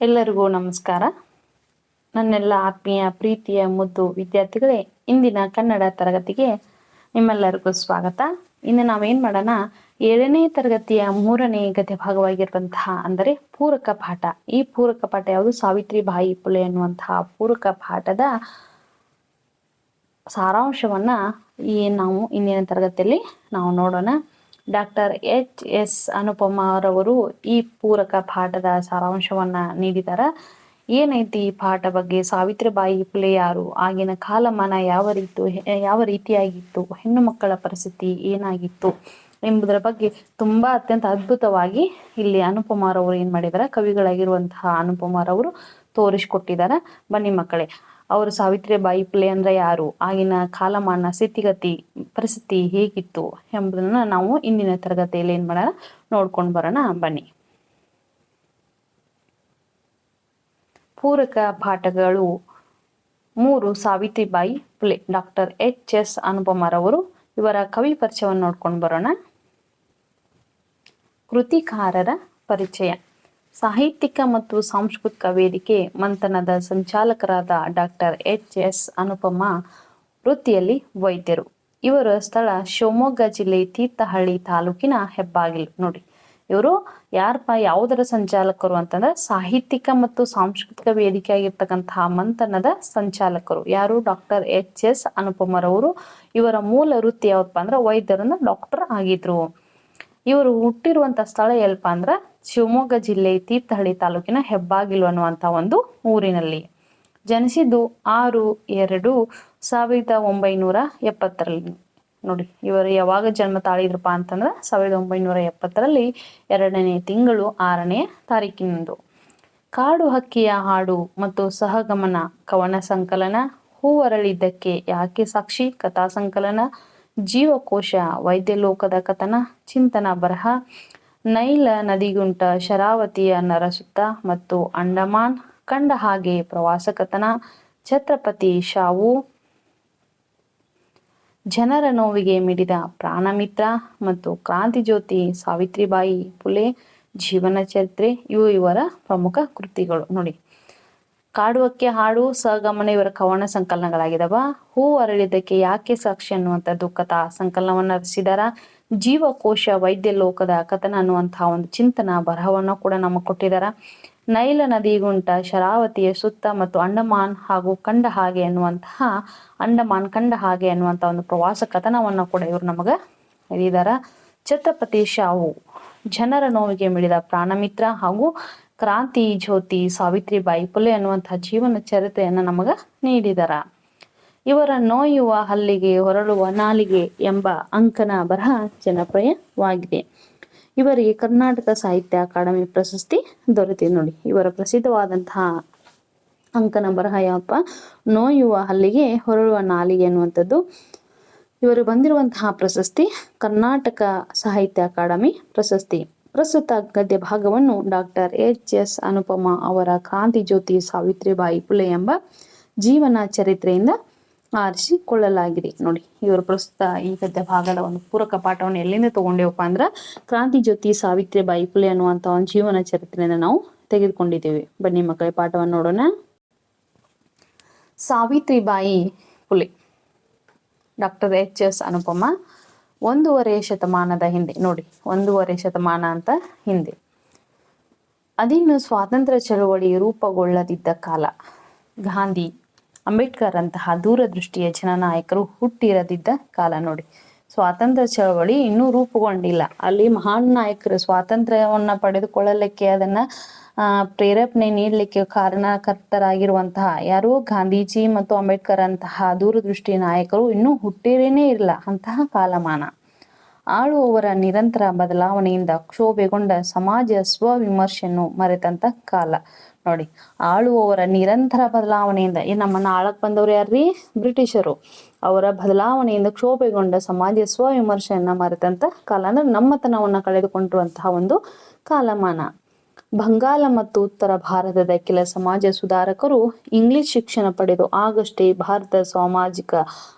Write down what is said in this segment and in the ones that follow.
ಎಲ್ಲರಿಗೂ ನಮಸ್ಕಾರ. ನನ್ನೆಲ್ಲ ಆತ್ಮೀಯ, ಪ್ರೀತಿಯ, ಮುದ್ದು ವಿದ್ಯಾರ್ಥಿಗಳೇ, ಇಂದಿನ ಕನ್ನಡ ತರಗತಿಗೆ ನಿಮ್ಮೆಲ್ಲರಿಗೂ ಸ್ವಾಗತ. ಇನ್ನು ನಾವೇನು ಮಾಡೋಣ? ಏಳನೇ ತರಗತಿಯ ಮೂರನೇ ಗದ್ಯ ಭಾಗವಾಗಿರುವಂತಹ, ಅಂದರೆ ಪೂರಕ ಪಾಠ. ಈ ಪೂರಕ ಪಾಠ ಯಾವುದು? ಸಾವಿತ್ರಿ ಬಾಯಿ ಪುಲೆ ಎನ್ನುವಂತಹ ಪೂರಕ ಪಾಠದ ಸಾರಾಂಶವನ್ನ ಈ ನಾವು ಇಂದಿನ ತರಗತಿಯಲ್ಲಿ ನಾವು ನೋಡೋಣ. ಡಾಕ್ಟರ್ ಎಚ್ ಎಸ್ ಅನುಪಮರವರು ಈ ಪೂರಕ ಪಾಠದ ಸಾರಾಂಶವನ್ನ ನೀಡಿದಾರ. ಏನೈತಿ ಈ ಪಾಠ ಬಗ್ಗೆ? ಸಾವಿತ್ರಿಬಾಯಿ ಫುಲೆ ಯಾರು ಆಗಿನ ಕಾಲಮಾನ ಯಾವ ರೀತಿ, ಯಾವ ರೀತಿಯಾಗಿತ್ತು, ಹೆಣ್ಣು ಮಕ್ಕಳ ಪರಿಸ್ಥಿತಿ ಏನಾಗಿತ್ತು ಎಂಬುದರ ಬಗ್ಗೆ ತುಂಬಾ ಅತ್ಯಂತ ಅದ್ಭುತವಾಗಿ ಇಲ್ಲಿ ಅನುಪಮಾರವರು ಏನ್ ಮಾಡಿದಾರ? ಕವಿಗಳಾಗಿರುವಂತಹ ಅನುಪಮಾರವರು ತೋರಿಸಿಕೊಟ್ಟಿದ್ದಾರೆ ಬನ್ನಿ ಮಕ್ಕಳೇ ಅವರು ಸಾವಿತ್ರಿಬಾಯಿ ಪುಲೆ ಅಂದ್ರೆ ಯಾರು? ಆಗಿನ ಕಾಲಮಾನ, ಸ್ಥಿತಿಗತಿ, ಪರಿಸ್ಥಿತಿ ಹೇಗಿತ್ತು ಎಂಬುದನ್ನ ನಾವು ಇಂದಿನ ತರಗತಿಯಲ್ಲಿ ಏನ್ ಮಾಡೋಣ? ನೋಡ್ಕೊಂಡು ಬರೋಣ. ಬನ್ನಿ. ಪೂರಕ ಪಾಠಗಳು. ಮೂರು Savitribai Phule. Doctor H S ಅನುಪಮರವರು ಇವರ ಕವಿ ಪರಿಚಯವನ್ನು ನೋಡ್ಕೊಂಡು ಬರೋಣ. ಕೃತಿಕಾರರ ಪರಿಚಯ. ಸಾಹಿತ್ಯಿಕ ಮತ್ತು ಸಾಂಸ್ಕೃತಿಕ ವೇದಿಕೆ ಮಂಥನದ ಸಂಚಾಲಕರಾದ ಡಾಕ್ಟರ್ ಎಚ್ ಎಸ್ ಅನುಪಮ ವೃತ್ತಿಯಲ್ಲಿ ವೈದ್ಯರು. ಇವರ ಸ್ಥಳ ಶಿವಮೊಗ್ಗ ಜಿಲ್ಲೆ ತೀರ್ಥಹಳ್ಳಿ ತಾಲೂಕಿನ ಹೆಬ್ಬಾಗಿಲು. ನೋಡಿ, ಇವರು ಯಾರಪ್ಪ, ಯಾವುದರ ಸಂಚಾಲಕರು ಅಂತಂದ್ರೆ ಸಾಹಿತ್ಯಿಕ ಮತ್ತು ಸಾಂಸ್ಕೃತಿಕ ವೇದಿಕೆ ಆಗಿರ್ತಕ್ಕಂತಹ ಮಂಥನದ ಸಂಚಾಲಕರು. ಯಾರು? ಡಾಕ್ಟರ್ ಎಚ್ ಎಸ್ ಅನುಪಮರವರು. ಇವರ ಮೂಲ ವೃತ್ತಿ ಯಾವಪ್ಪ ಅಂದ್ರೆ ವೈದ್ಯರನ್ನ ಡಾಕ್ಟರ್ ಆಗಿದ್ರು. ಇವರು ಹುಟ್ಟಿರುವಂತ ಸ್ಥಳ ಎಲ್ಪ ಅಂದ್ರ ಶಿವಮೊಗ್ಗ ಜಿಲ್ಲೆ ತೀರ್ಥಹಳ್ಳಿ ತಾಲೂಕಿನ ಹೆಬ್ಬಾಗಿಲು ಅನ್ನುವಂತ ಒಂದು ಊರಿನಲ್ಲಿ. ಜನಿಸಿದ್ದು ಆರು ಎರಡು ಸಾವಿರದ ಒಂಬೈನೂರ ಎಪ್ಪತ್ತರಲ್ಲಿ. ನೋಡಿ, ಇವರು ಯಾವಾಗ ಜನ್ಮ ತಾಳಿದ್ರಪ್ಪ ಅಂತಂದ್ರೆ ಸಾವಿರದ ಒಂಬೈನೂರ ಎಪ್ಪತ್ತರಲ್ಲಿ ಎರಡನೇ ತಿಂಗಳು ಆರನೇ ತಾರೀಕಿನಂದು. ಕಾಡು ಹಕ್ಕಿಯ ಹಾಡು ಮತ್ತು ಸಹಗಮನ ಕವನ ಸಂಕಲನ, ಹೂವರಳಿದ್ದಕ್ಕೆ ಯಾಕೆ ಸಾಕ್ಷಿ ಕಥಾ ಸಂಕಲನ, ಜೀವಕೋಶ, ವೈದ್ಯಲೋಕದ ಕಥನ, ಚಿಂತನ ಬರಹ ನೈಲ ನದಿಗುಂಟ ಶರಾವತಿಯ ನರಸುತ್ತ ಮತ್ತು ಅಂಡಮಾನ್ ಕಂಡ ಹಾಗೆ ಪ್ರವಾಸ ಕಥನ ಛತ್ರಪತಿ ಶಾವು ಜನರ ನೋವಿಗೆ ಮಿಡಿದ ಪ್ರಾಣಮಿತ್ರ ಮತ್ತು ಕ್ರಾಂತಿ ಜ್ಯೋತಿ ಸಾವಿತ್ರಿಬಾಯಿ ಪುಲೆ ಜೀವನ ಚರಿತ್ರೆ, ಇವು ಇವರ ಪ್ರಮುಖ ಕೃತಿಗಳು. ನೋಡಿ, ಕಾಡುವಕ್ಕೆ ಹಾಡು, ಸಹಗಮನ ಇವರ ಕವನ ಸಂಕಲನಗಳಾಗಿದವ. ಹೂ ಅರಳಿದಕ್ಕೆ ಯಾಕೆ ಸಾಕ್ಷಿ ಅನ್ನುವಂಥದ್ದು ಕಥಾ ಸಂಕಲನವನ್ನು ರಚಿಸಿದಾರ. ಜೀವಕೋಶ ವೈದ್ಯ ಲೋಕದ ಕಥನ ಅನ್ನುವಂತಹ ಒಂದು ಚಿಂತನ, ಬರಹವನ್ನ ಕೂಡ ನಮಗೆ ಕೊಟ್ಟಿದ್ದಾರೆ ನೈಲ ನದಿಗುಂಟ ಶರಾವತಿಯ ಸುತ್ತ ಮತ್ತು ಅಂಡಮಾನ್ ಹಾಗೂ ಕಂಡ ಹಾಗೆ ಅನ್ನುವಂತಹ, ಅಂಡಮಾನ್ ಕಂಡ ಹಾಗೆ ಅನ್ನುವಂತಹ ಒಂದು ಪ್ರವಾಸ ಕಥನವನ್ನ ಕೂಡ ಇವರು ನಮಗೆ ಹೇಳಿದಾರ. ಛತ್ರಪತಿ ಶಾವು ಜನರ ನೋವಿಗೆ ಮಿಡಿದ ಪ್ರಾಣಮಿತ್ರ ಹಾಗೂ ಕ್ರಾಂತಿ ಜ್ಯೋತಿ ಸಾವಿತ್ರಿಬಾಯಿ ಫುಲೆ ಅನ್ನುವಂತಹ ಜೀವನ ಚರಿತ್ರೆಯನ್ನು ನಮಗ ನೀಡಿದಾರ. ಇವರ ನೋಯುವ ಹಲ್ಲಿಗೆ ಹೊರಳುವ ನಾಲಿಗೆ ಎಂಬ ಅಂಕನ ಬರಹ ಜನಪ್ರಿಯವಾಗಿದೆ. ಇವರಿಗೆ ಕರ್ನಾಟಕ ಸಾಹಿತ್ಯ ಅಕಾಡೆಮಿ ಪ್ರಶಸ್ತಿ ದೊರೆತಿದೆ ನೋಡಿ. ಇವರ ಪ್ರಸಿದ್ಧವಾದಂತಹ ಅಂಕನ ಬರಹ ಯಾವಪ್ಪ? ನೋಯುವ ಹಲ್ಲಿಗೆ ಹೊರಳುವ ನಾಲಿಗೆ ಅನ್ನುವಂಥದ್ದು ಇವರು ಬಂದಿರುವಂತಹ ಪ್ರಶಸ್ತಿ ಕರ್ನಾಟಕ ಸಾಹಿತ್ಯ ಅಕಾಡೆಮಿ ಪ್ರಶಸ್ತಿ. ಪ್ರಸ್ತುತ ಗದ್ಯ ಭಾಗವನ್ನು ಡಾಕ್ಟರ್ ಎಚ್ ಎಸ್ ಅನುಪಮ ಅವರ ಕ್ರಾಂತಿ ಜ್ಯೋತಿ ಸಾವಿತ್ರಿಬಾಯಿ ಪುಲೆ ಎಂಬ ಜೀವನ ಚರಿತ್ರೆಯಿಂದ ಆರಿಸಿಕೊಳ್ಳಲಾಗಿದೆ. ನೋಡಿ, ಇವರು ಪ್ರಸ್ತುತ ಈ ಗದ್ಯ ಭಾಗದ ಒಂದು ಪೂರಕ ಪಾಠವನ್ನು ಎಲ್ಲಿಂದ ತಗೊಂಡೇವಪ್ಪ ಅಂದ್ರ ಕ್ರಾಂತಿ ಜ್ಯೋತಿ ಸಾವಿತ್ರಿಬಾಯಿ ಪುಲೆ ಅನ್ನುವಂತ ಒಂದು ಜೀವನ ಚರಿತ್ರೆಯನ್ನು ನಾವು ತೆಗೆದುಕೊಂಡಿದ್ದೇವೆ. ಬನ್ನಿ ಮಕ್ಕಳ, ಪಾಠವನ್ನು ನೋಡೋಣ. Savitribai Phule doctor H S Anupama, ಒಂದೂವರೆ ಶತಮಾನದ ಹಿಂದೆ. ನೋಡಿ, ಒಂದೂವರೆ ಶತಮಾನ ಅಂತ ಹಿಂದೆ. ಅದಿನ್ನು ಸ್ವಾತಂತ್ರ್ಯ ಚಳವಳಿ ರೂಪುಗೊಳ್ಳದಿದ್ದ ಕಾಲ. ಗಾಂಧಿ ಅಂಬೇಡ್ಕರ್ ಅಂತಹ ದೂರದೃಷ್ಟಿಯ ಜನನಾಯಕರು ಹುಟ್ಟಿರದಿದ್ದ ಕಾಲ ನೋಡಿ. ಸ್ವಾತಂತ್ರ್ಯ ಚಳವಳಿ ಇನ್ನೂ ರೂಪುಗೊಂಡಿಲ್ಲ. ಅಲ್ಲಿ ಮಹಾನ್ ನಾಯಕರು ಸ್ವಾತಂತ್ರ್ಯವನ್ನ ಪಡೆದುಕೊಳ್ಳಲಿಕ್ಕೆ ಅದನ್ನ ಪ್ರೇರೇಪಣೆ ನೀಡಲಿಕ್ಕೆ ಕಾರಣಕರ್ತರಾಗಿರುವಂತಹ ಯಾರು ಗಾಂಧೀಜಿ ಮತ್ತು ಅಂಬೇಡ್ಕರ್ ಅಂತಹ ದೂರದೃಷ್ಟಿ ನಾಯಕರು ಇನ್ನೂ ಹುಟ್ಟಿರೇನೇ ಇಲ್ಲ ಅಂತಹ ಕಾಲಮಾನ. ಆಳುವವರ ನಿರಂತರ ಬದಲಾವಣೆಯಿಂದ ಕ್ಷೋಭೆಗೊಂಡ ಸಮಾಜ ಸ್ವವಿಮರ್ಶೆಯನ್ನು ಮರೆತಂತ ಕಾಲ. ನೋಡಿ, ಆಳುವವರ ನಿರಂತರ ಬದಲಾವಣೆಯಿಂದ ನಮ್ಮನ್ನ ಆಳಕ್ ಬಂದವರು ಯಾರ್ರಿ? ಬ್ರಿಟಿಷರು. ಅವರ ಬದಲಾವಣೆಯಿಂದ ಕ್ಷೋಭೆಗೊಂಡ ಸಮಾಜ ಸ್ವವಿಮರ್ಶೆಯನ್ನ ಮರೆತಂತ ಕಾಲ, ಅಂದ್ರೆ ನಮ್ಮತನವನ್ನ ಕಳೆದುಕೊಂಡಿರುವಂತಹ ಒಂದು ಕಾಲಮಾನ. ಬಂಗಾಲ ಮತ್ತು ಉತ್ತರ ಭಾರತದ ಕೆಲ ಸಮಾಜ ಸುಧಾರಕರು ಇಂಗ್ಲಿಷ್ ಶಿಕ್ಷಣ ಪಡೆದು ಆಗಷ್ಟೇ ಭಾರತ ಸಾಮಾಜಿಕ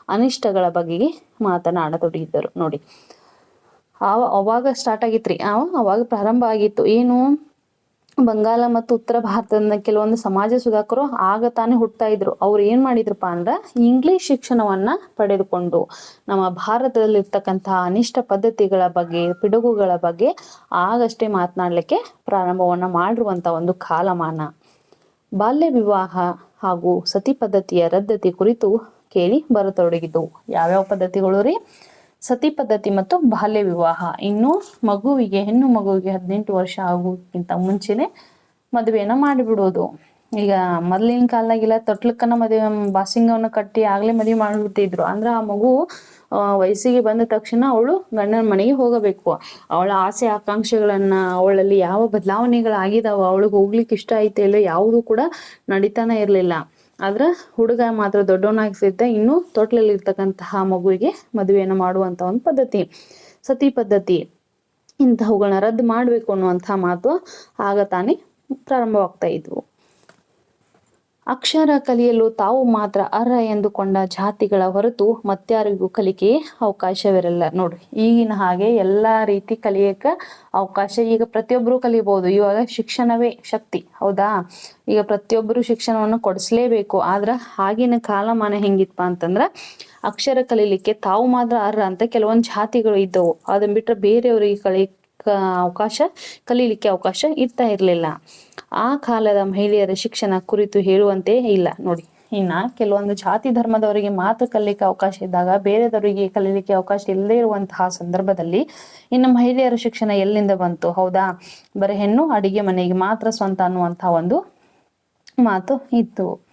ಅನಿಷ್ಟಗಳ ಬಗೆಗೆ ಮಾತನಾಡತೊಡಗಿದ್ದರು. ನೋಡಿ, ಆವ, ಅವಾಗ ಸ್ಟಾರ್ಟ್ ಆಗಿತ್ರಿ? ಅವಾಗ ಪ್ರಾರಂಭ ಆಗಿತ್ತು. ಏನು? ಬಂಗಾಲ ಮತ್ತು ಉತ್ತರ ಭಾರತದ ಕೆಲವೊಂದು ಸಮಾಜ ಸುಧಾಕರು ಆಗ ತಾನೇ ಹುಟ್ತಾ ಇದ್ರು. ಅವ್ರು ಏನ್ ಮಾಡಿದ್ರಪ್ಪ ಅಂದ್ರ ಇಂಗ್ಲಿಷ್ ಶಿಕ್ಷಣವನ್ನ ಪಡೆದುಕೊಂಡು ನಮ್ಮ ಭಾರತದಲ್ಲಿರ್ತಕ್ಕಂತಹ ಅನಿಷ್ಟ ಪದ್ಧತಿಗಳ ಬಗ್ಗೆ, ಪಿಡುಗುಗಳ ಬಗ್ಗೆ ಆಗಷ್ಟೇ ಮಾತನಾಡ್ಲಿಕ್ಕೆ ಪ್ರಾರಂಭವನ್ನ ಮಾಡಿರುವಂತ ಒಂದು ಕಾಲಮಾನ. ಬಾಲ್ಯ ವಿವಾಹ ಹಾಗೂ ಸತಿ ಪದ್ಧತಿಯ ರದ್ದತಿ ಕುರಿತು ಕೇಳಿ ಬರತೊಡಗಿದ್ದವು ಯಾವ್ಯಾವ ಪದ್ಧತಿಗಳು ರೀ? ಸತಿ ಪದ್ಧತಿ ಮತ್ತು ಬಾಲ್ಯ ವಿವಾಹ. ಇನ್ನು ಮಗುವಿಗೆ, ಹೆಣ್ಣು ಮಗುವಿಗೆ ಹದಿನೆಂಟು ವರ್ಷ ಆಗೋಕ್ಕಿಂತ ಮುಂಚೆನೆ ಮದುವೆಯನ್ನು ಮಾಡಿಬಿಡೋದು. ಈಗ ಮೊದಲಿನ ಕಾಲದಾಗೆಲ್ಲ ತೊಟ್ಲಕ್ಕನ ಮದುವೆ, ಬಾಸಿಂಗವನ್ನು ಕಟ್ಟಿ ಆಗ್ಲೇ ಮದುವೆ ಮಾಡಿಬಿಡ್ತಿದ್ರು. ಅಂದ್ರೆ ಆ ಮಗು ವಯಸ್ಸಿಗೆ ಬಂದ ತಕ್ಷಣ ಅವಳು ಗಂಡನ ಮನೆಗೆ ಹೋಗಬೇಕು. ಅವಳ ಆಸೆ, ಆಕಾಂಕ್ಷೆಗಳನ್ನ, ಅವಳಲ್ಲಿ ಯಾವ ಬದಲಾವಣೆಗಳಾಗಿದಾವ, ಅವಳಿಗೆ ಹೋಗ್ಲಿಕ್ಕೆ ಇಷ್ಟ ಐತೆ ಇಲ್ಲ ಯಾವುದು ಕೂಡ ನಡೀತಾನೆ ಇರ್ಲಿಲ್ಲ. ಆದ್ರ ಹುಡುಗ ಮಾತ್ರ ದೊಡ್ಡವನಾಗಿಸಿದ್ದ ಇನ್ನು ತೊಟ್ಲಲ್ಲಿ ಇರ್ತಕ್ಕಂತಹ ಮಗುವಿಗೆ ಮದುವೆಯನ್ನು ಮಾಡುವಂತ ಒಂದು ಪದ್ಧತಿ, ಸತಿ ಪದ್ಧತಿ. ಇಂತಹವುಗಳನ್ನ ರದ್ದು ಮಾಡ್ಬೇಕು ಅನ್ನುವಂತಹ ಮಾತು ಆಗ ತಾನೇ ಪ್ರಾರಂಭವಾಗ್ತಾ ಇದ್ವು. ಅಕ್ಷರ ಕಲಿಯಲು ತಾವು ಮಾತ್ರ ಅರ್ಹ ಎಂದುಕೊಂಡ ಜಾತಿಗಳ ಹೊರತು ಮತ್ತಾರಿಗೂ ಕಲಿಕೆ ಅವಕಾಶವಿರಲ್ಲ. ನೋಡಿ, ಈಗಿನ ಹಾಗೆ ಎಲ್ಲಾ ರೀತಿ ಕಲಿಯಕ ಅವಕಾಶ ಈಗ ಪ್ರತಿಯೊಬ್ಬರು ಕಲಿಬಹುದು ಇವಾಗ ಶಿಕ್ಷಣವೇ ಶಕ್ತಿ, ಹೌದಾ? ಈಗ ಪ್ರತಿಯೊಬ್ಬರು ಶಿಕ್ಷಣವನ್ನು ಕೊಡಿಸ್ಲೇಬೇಕು. ಆದ್ರ ಆಗಿನ ಕಾಲಮಾನ ಹೆಂಗಿತ್ಪ ಅಂತಂದ್ರ ಅಕ್ಷರ ಕಲೀಲಿಕ್ಕೆ ತಾವು ಮಾತ್ರ ಅರ್ಹ ಅಂತ ಕೆಲವೊಂದು ಜಾತಿಗಳು ಇದ್ದವು. ಅದನ್ನ ಬಿಟ್ರೆ ಬೇರೆಯವರಿಗೆ ಕಲಿ ಅವಕಾಶ ಕಲೀಲಿಕ್ಕೆ ಅವಕಾಶ ಇರ್ತಾ ಇರಲಿಲ್ಲ. ಆ ಕಾಲದ ಮಹಿಳೆಯರ ಶಿಕ್ಷಣ ಕುರಿತು ಹೇಳುವಂತೆ ಇಲ್ಲ. ನೋಡಿ, ಇನ್ನ ಕೆಲವೊಂದು ಜಾತಿ ಧರ್ಮದವರಿಗೆ ಮಾತ್ರ ಕಲಿಲಿಕ್ಕೆ ಅವಕಾಶ ಇದ್ದಾಗ ಬೇರೆದವರಿಗೆ ಕಲೀಲಿಕ್ಕೆ ಅವಕಾಶ ಇಲ್ಲದೆ ಇರುವಂತಹ ಸಂದರ್ಭದಲ್ಲಿ ಇನ್ನು ಮಹಿಳೆಯರ ಶಿಕ್ಷಣ ಎಲ್ಲಿಂದ ಬಂತು? ಹೌದಾ? ಬರ ಹೆಣ್ಣು ಅಡಿಗೆ ಮನೆಗೆ ಮಾತ್ರ ಸ್ವಂತ ಅನ್ನುವಂತಹ ಒಂದು ಮಾತು ಇತ್ತು.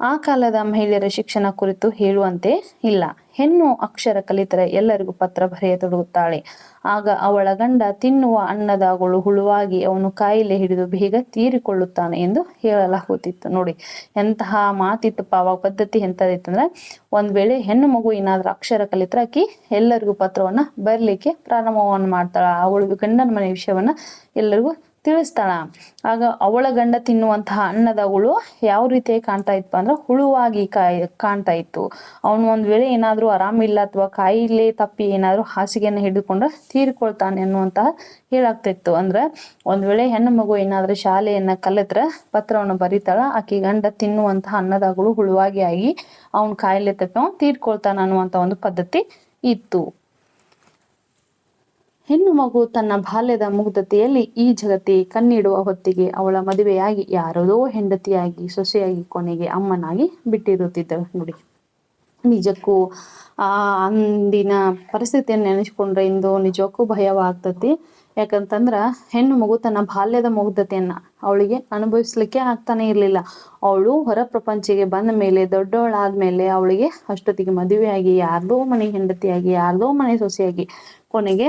ಆ ಕಾಲದ ಮಹಿಳೆಯರ ಶಿಕ್ಷಣ ಕುರಿತು ಹೇಳುವಂತೆ ಇಲ್ಲ. ಹೆಣ್ಣು ಅಕ್ಷರ ಕಲಿತರೆ ಎಲ್ಲರಿಗೂ ಪತ್ರ ಬರೆಯತೊಡಗುತ್ತಾಳೆ. ಆಗ ಅವಳ ಗಂಡ ತಿನ್ನುವ ಅನ್ನದಾಗಳು ಹುಳುವಾಗಿ ಅವನು ಕಾಯಿಲೆ ಹಿಡಿದು ಬೇಗ ತೀರಿಕೊಳ್ಳುತ್ತಾನೆ ಎಂದು ಹೇಳಲಾಗುತ್ತಿತ್ತು. ನೋಡಿ, ಎಂತಹ ಮಾತಿತ್ತಪ್ಪ ಅವಾಗ ಪದ್ಧತಿ ಎಂಥದಿತ್ತಂದ್ರೆ ಒಂದ್ ವೇಳೆ ಹೆಣ್ಣು ಮಗು ಏನಾದ್ರೂ ಅಕ್ಷರ ಕಲಿತ್ರೆ ಆಕಿ ಎಲ್ಲರಿಗೂ ಪತ್ರವನ್ನ ಬರಲಿಕ್ಕೆ ಪ್ರಾರಂಭವನ್ನು ಮಾಡ್ತಾಳ. ಅವಳು ಗಂಡನ ಮನೆ ವಿಷಯವನ್ನ ಎಲ್ಲರಿಗೂ ತಿಳಿಸ್ತಾಳ. ಆಗ ಅವಳ ಗಂಡ ತಿನ್ನುವಂತಹ ಅನ್ನದಗಳು ಯಾವ ರೀತಿಯಾಗಿ ಕಾಣ್ತಾ ಇತ್ತು ಅಂದ್ರೆ ಹುಳುವಾಗಿ ಕಾಯ್, ಕಾಣ್ತಾ ಇತ್ತು. ಅವನು ಒಂದ್ ವೇಳೆ ಏನಾದ್ರೂ ಆರಾಮಿಲ್ಲ ಅಥವಾ ಕಾಯಿಲೆ ತಪ್ಪಿ ಏನಾದ್ರೂ ಹಾಸಿಗೆಯನ್ನು ಹಿಡಿದುಕೊಂಡ್ರೆ ತೀರ್ಕೊಳ್ತಾನೆ ಅನ್ನುವಂತಹ ಹೇಳಾಗ್ತಿತ್ತು. ಅಂದ್ರೆ ಒಂದ್ ವೇಳೆ ಹೆಣ್ಣು ಮಗು ಏನಾದ್ರೂ ಶಾಲೆಯನ್ನ ಕಲಿತ್ರೆ ಪತ್ರವನ್ನು ಬರೀತಾಳ, ಆಕೆ ಗಂಡ ತಿನ್ನುವಂತಹ ಅನ್ನದಾಗಳು ಹುಳುವಾಗಿ ಆಗಿ ಅವನ್ ಕಾಯಿಲೆ ತಪ್ಪಿ ಅವನು ತೀರ್ಕೊಳ್ತಾನ ಅನ್ನುವಂತ ಒಂದು ಪದ್ಧತಿ ಇತ್ತು. ಹೆಣ್ಣು ಮಗು ತನ್ನ ಬಾಲ್ಯದ ಮುಗ್ಧತೆಯಲ್ಲಿ ಈ ಜಗತ್ತಿ ಕಣ್ಣಿಡುವ ಹೊತ್ತಿಗೆ ಅವಳ ಮದುವೆಯಾಗಿ ಯಾರದೋ ಹೆಂಡತಿಯಾಗಿ, ಸೊಸೆಯಾಗಿ, ಕೊನೆಗೆ ಅಮ್ಮನಾಗಿ ಬಿಟ್ಟಿರುತ್ತಿದ್ದಳು. ನೋಡಿ, ನಿಜಕ್ಕೂ ಆ ಅಂದಿನ ಪರಿಸ್ಥಿತಿಯನ್ನು ನೆನೆಸ್ಕೊಂಡ್ರೆ ಇಂದು ನಿಜಕ್ಕೂ ಭಯವಾಗ್ತತಿ ಯಾಕಂತಂದ್ರ ಹೆಣ್ಣು ಮಗು ತನ್ನ ಬಾಲ್ಯದ ಮುಗ್ಧತೆಯನ್ನ ಅವಳಿಗೆ ಅನುಭವಿಸ್ಲಿಕ್ಕೆ ಆಗ್ತಾನೆ ಇರಲಿಲ್ಲ. ಅವಳು ಹೊರ ಪ್ರಪಂಚಿಗೆ ಬಂದ ಮೇಲೆ, ದೊಡ್ಡವಳಾದ್ಮೇಲೆ ಅವಳಿಗೆ ಅಷ್ಟೊತ್ತಿಗೆ ಮದುವೆಯಾಗಿ, ಯಾರ್ದೋ ಮನೆ ಹೆಂಡತಿಯಾಗಿ, ಯಾರ್ದೋ ಮನೆ ಸೊಸೆಯಾಗಿ ಕೊನೆಗೆ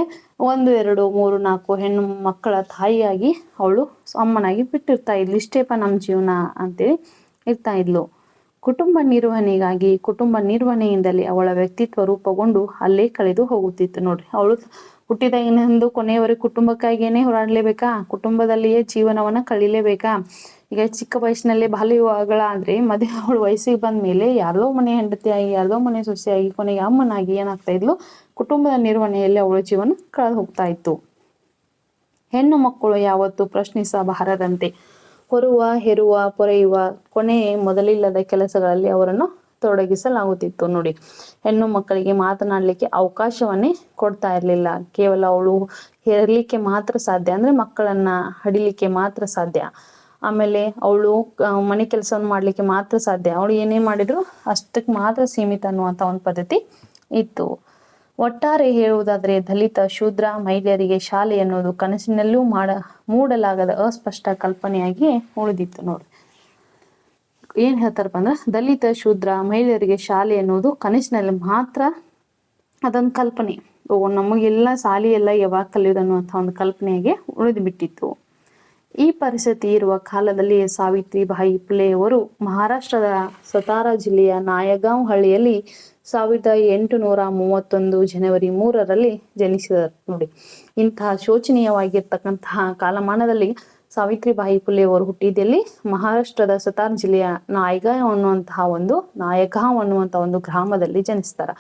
ಒಂದು, ಎರಡು, ಮೂರು, ನಾಲ್ಕು ಹೆಣ್ಣು ಮಕ್ಕಳ ತಾಯಿಯಾಗಿ ಅವಳು ಅಮ್ಮನಾಗಿ ಬಿಟ್ಟಿರ್ತಾ ಇದ್ಲು. ಇಷ್ಟೇಪ ನಮ್ಮ ಜೀವನ ಅಂತೇಳಿ ಇರ್ತಾ ಇದ್ಲು. ಕುಟುಂಬ ನಿರ್ವಹಣೆಗಾಗಿ, ಕುಟುಂಬ ನಿರ್ವಹಣೆಯಿಂದಲೇ ಅವಳ ವ್ಯಕ್ತಿತ್ವ ರೂಪಗೊಂಡು ಅಲ್ಲೇ ಕಳೆದು ಹೋಗುತ್ತಿತ್ತು. ನೋಡ್ರಿ, ಅವಳು ಹುಟ್ಟಿದ ಹುಟ್ಟಿದಾಗಿನಿಂದ ಕೊನೆಯವರೆಗೆ ಕುಟುಂಬಕ್ಕಾಗಿಯೇ ಹೋರಾಡಲೇಬೇಕಾ? ಕುಟುಂಬದಲ್ಲಿಯೇ ಜೀವನವನ್ನ ಕಳಿಲೇಬೇಕಾ? ಈಗ ಚಿಕ್ಕ ವಯಸ್ಸಿನಲ್ಲಿ ಬಾಲ್ಯ ವಿವಾಹಗಳಾದ್ರೆ ಮದುವೆ ಅವಳು ವಯಸ್ಸಿಗೆ ಬಂದ ಮೇಲೆ ಯಾರದೋ ಮನೆ ಹೆಂಡತಿಯಾಗಿ, ಯಾರದೋ ಮನೆ ಸೊಸೆಯಾಗಿ ಕೊನೆಗೆ ಅಮ್ಮನಾಗಿ ಏನಾಗ್ತಾ ಇದ್ಲು? ಕುಟುಂಬದ ನಿರ್ವಹಣೆಯಲ್ಲಿ ಅವಳ ಜೀವನ ಕಳೆದು ಹೋಗ್ತಾ ಇತ್ತು ಹೆಣ್ಣು ಮಕ್ಕಳು ಯಾವತ್ತು ಪ್ರಶ್ನಿಸಬಾರದಂತೆ. ಹೊರುವ, ಹೆರುವ, ಪೊರೆಯುವ ಕೊನೆ ಮೊದಲಿಲ್ಲದ ಕೆಲಸಗಳಲ್ಲಿ ಅವರನ್ನು ತೊಡಗಿಸಲಾಗುತ್ತಿತ್ತು. ನೋಡಿ, ಹೆಣ್ಣು ಮಕ್ಕಳಿಗೆ ಮಾತನಾಡಲಿಕ್ಕೆ ಅವಕಾಶವನ್ನೇ ಕೊಡ್ತಾ ಇರಲಿಲ್ಲ ಕೇವಲ ಅವಳು ಹೆರಲಿಕ್ಕೆ ಮಾತ್ರ ಸಾಧ್ಯ ಅಂದ್ರೆ ಮಕ್ಕಳನ್ನ ಹಡಿಲಿಕ್ಕೆ ಮಾತ್ರ ಸಾಧ್ಯ. ಆಮೇಲೆ ಅವಳು ಮನೆ ಕೆಲಸವನ್ನು ಮಾಡಲಿಕ್ಕೆ ಮಾತ್ರ ಸಾಧ್ಯ. ಅವಳು ಏನೇ ಮಾಡಿದ್ರು ಅಷ್ಟಕ್ಕೆ ಮಾತ್ರ ಸೀಮಿತ ಅನ್ನುವಂತ ಒಂದು ಪದ್ಧತಿ ಇತ್ತು. ಒಟ್ಟಾರೆ ಹೇಳುವುದಾದರೆ ದಲಿತ, ಶೂದ್ರ ಮಹಿಳೆಯರಿಗೆ ಶಾಲೆ ಅನ್ನೋದು ಕನಸಿನಲ್ಲೂ ಮಾಡ, ಮೂಡಲಾಗದ ಅಸ್ಪಷ್ಟ ಕಲ್ಪನೆಯಾಗಿ ಉಳಿದಿತ್ತು ನೋಡಿ. ಏನ್ ಹೇಳ್ತಾರಪ್ಪ ಅಂದ್ರೆ, ದಲಿತ, ಶೂದ್ರ ಮಹಿಳೆಯರಿಗೆ ಶಾಲೆ ಅನ್ನೋದು ಕನಸಿನಲ್ಲಿ ಮಾತ್ರ ಅದೊಂದು ಕಲ್ಪನೆ. ಓ, ನಮಗೆಲ್ಲ ಶಾಲೆ ಎಲ್ಲ ಯಾವಾಗ ಕಲಿಯೋದು ಅನ್ನುವಂಥ ಒಂದು ಕಲ್ಪನೆಯಾಗೆ ಉಳಿದು ಬಿಟ್ಟಿತ್ತು ಈ ಪರಿಸ್ಥಿತಿ ಇರುವ ಕಾಲದಲ್ಲಿ ಸಾವಿತ್ರಿಬಾಯಿ ಪುಲೆಯವರು ಮಹಾರಾಷ್ಟ್ರದ ಸತಾರಾ ಜಿಲ್ಲೆಯ ನಾಯಗಾಂವ್ ಹಳ್ಳಿಯಲ್ಲಿ ಸಾವಿರದ ಎಂಟುನೂರ ಮೂವತ್ತೊಂದು ಜನವರಿ ಮೂರರಲ್ಲಿ ಜನಿಸಿದರು ನೋಡಿ. ಇಂತಹ ಶೋಚನೀಯವಾಗಿರ್ತಕ್ಕಂತಹ ಕಾಲಮಾನದಲ್ಲಿ ಸಾವಿತ್ರಿಬಾಯಿ ಫುಲೆ ಅವರು ಹುಟ್ಟಿದಲ್ಲಿ ಮಹಾರಾಷ್ಟ್ರದ ಸತಾರ್ ಜಿಲ್ಲೆಯ ನಾಯಕ ಅನ್ನುವಂತಹ ಒಂದು ನಾಯಕ ಅನ್ನುವಂತಹ ಒಂದು ಗ್ರಾಮದಲ್ಲಿ ಜನಿಸ್ತಾರ.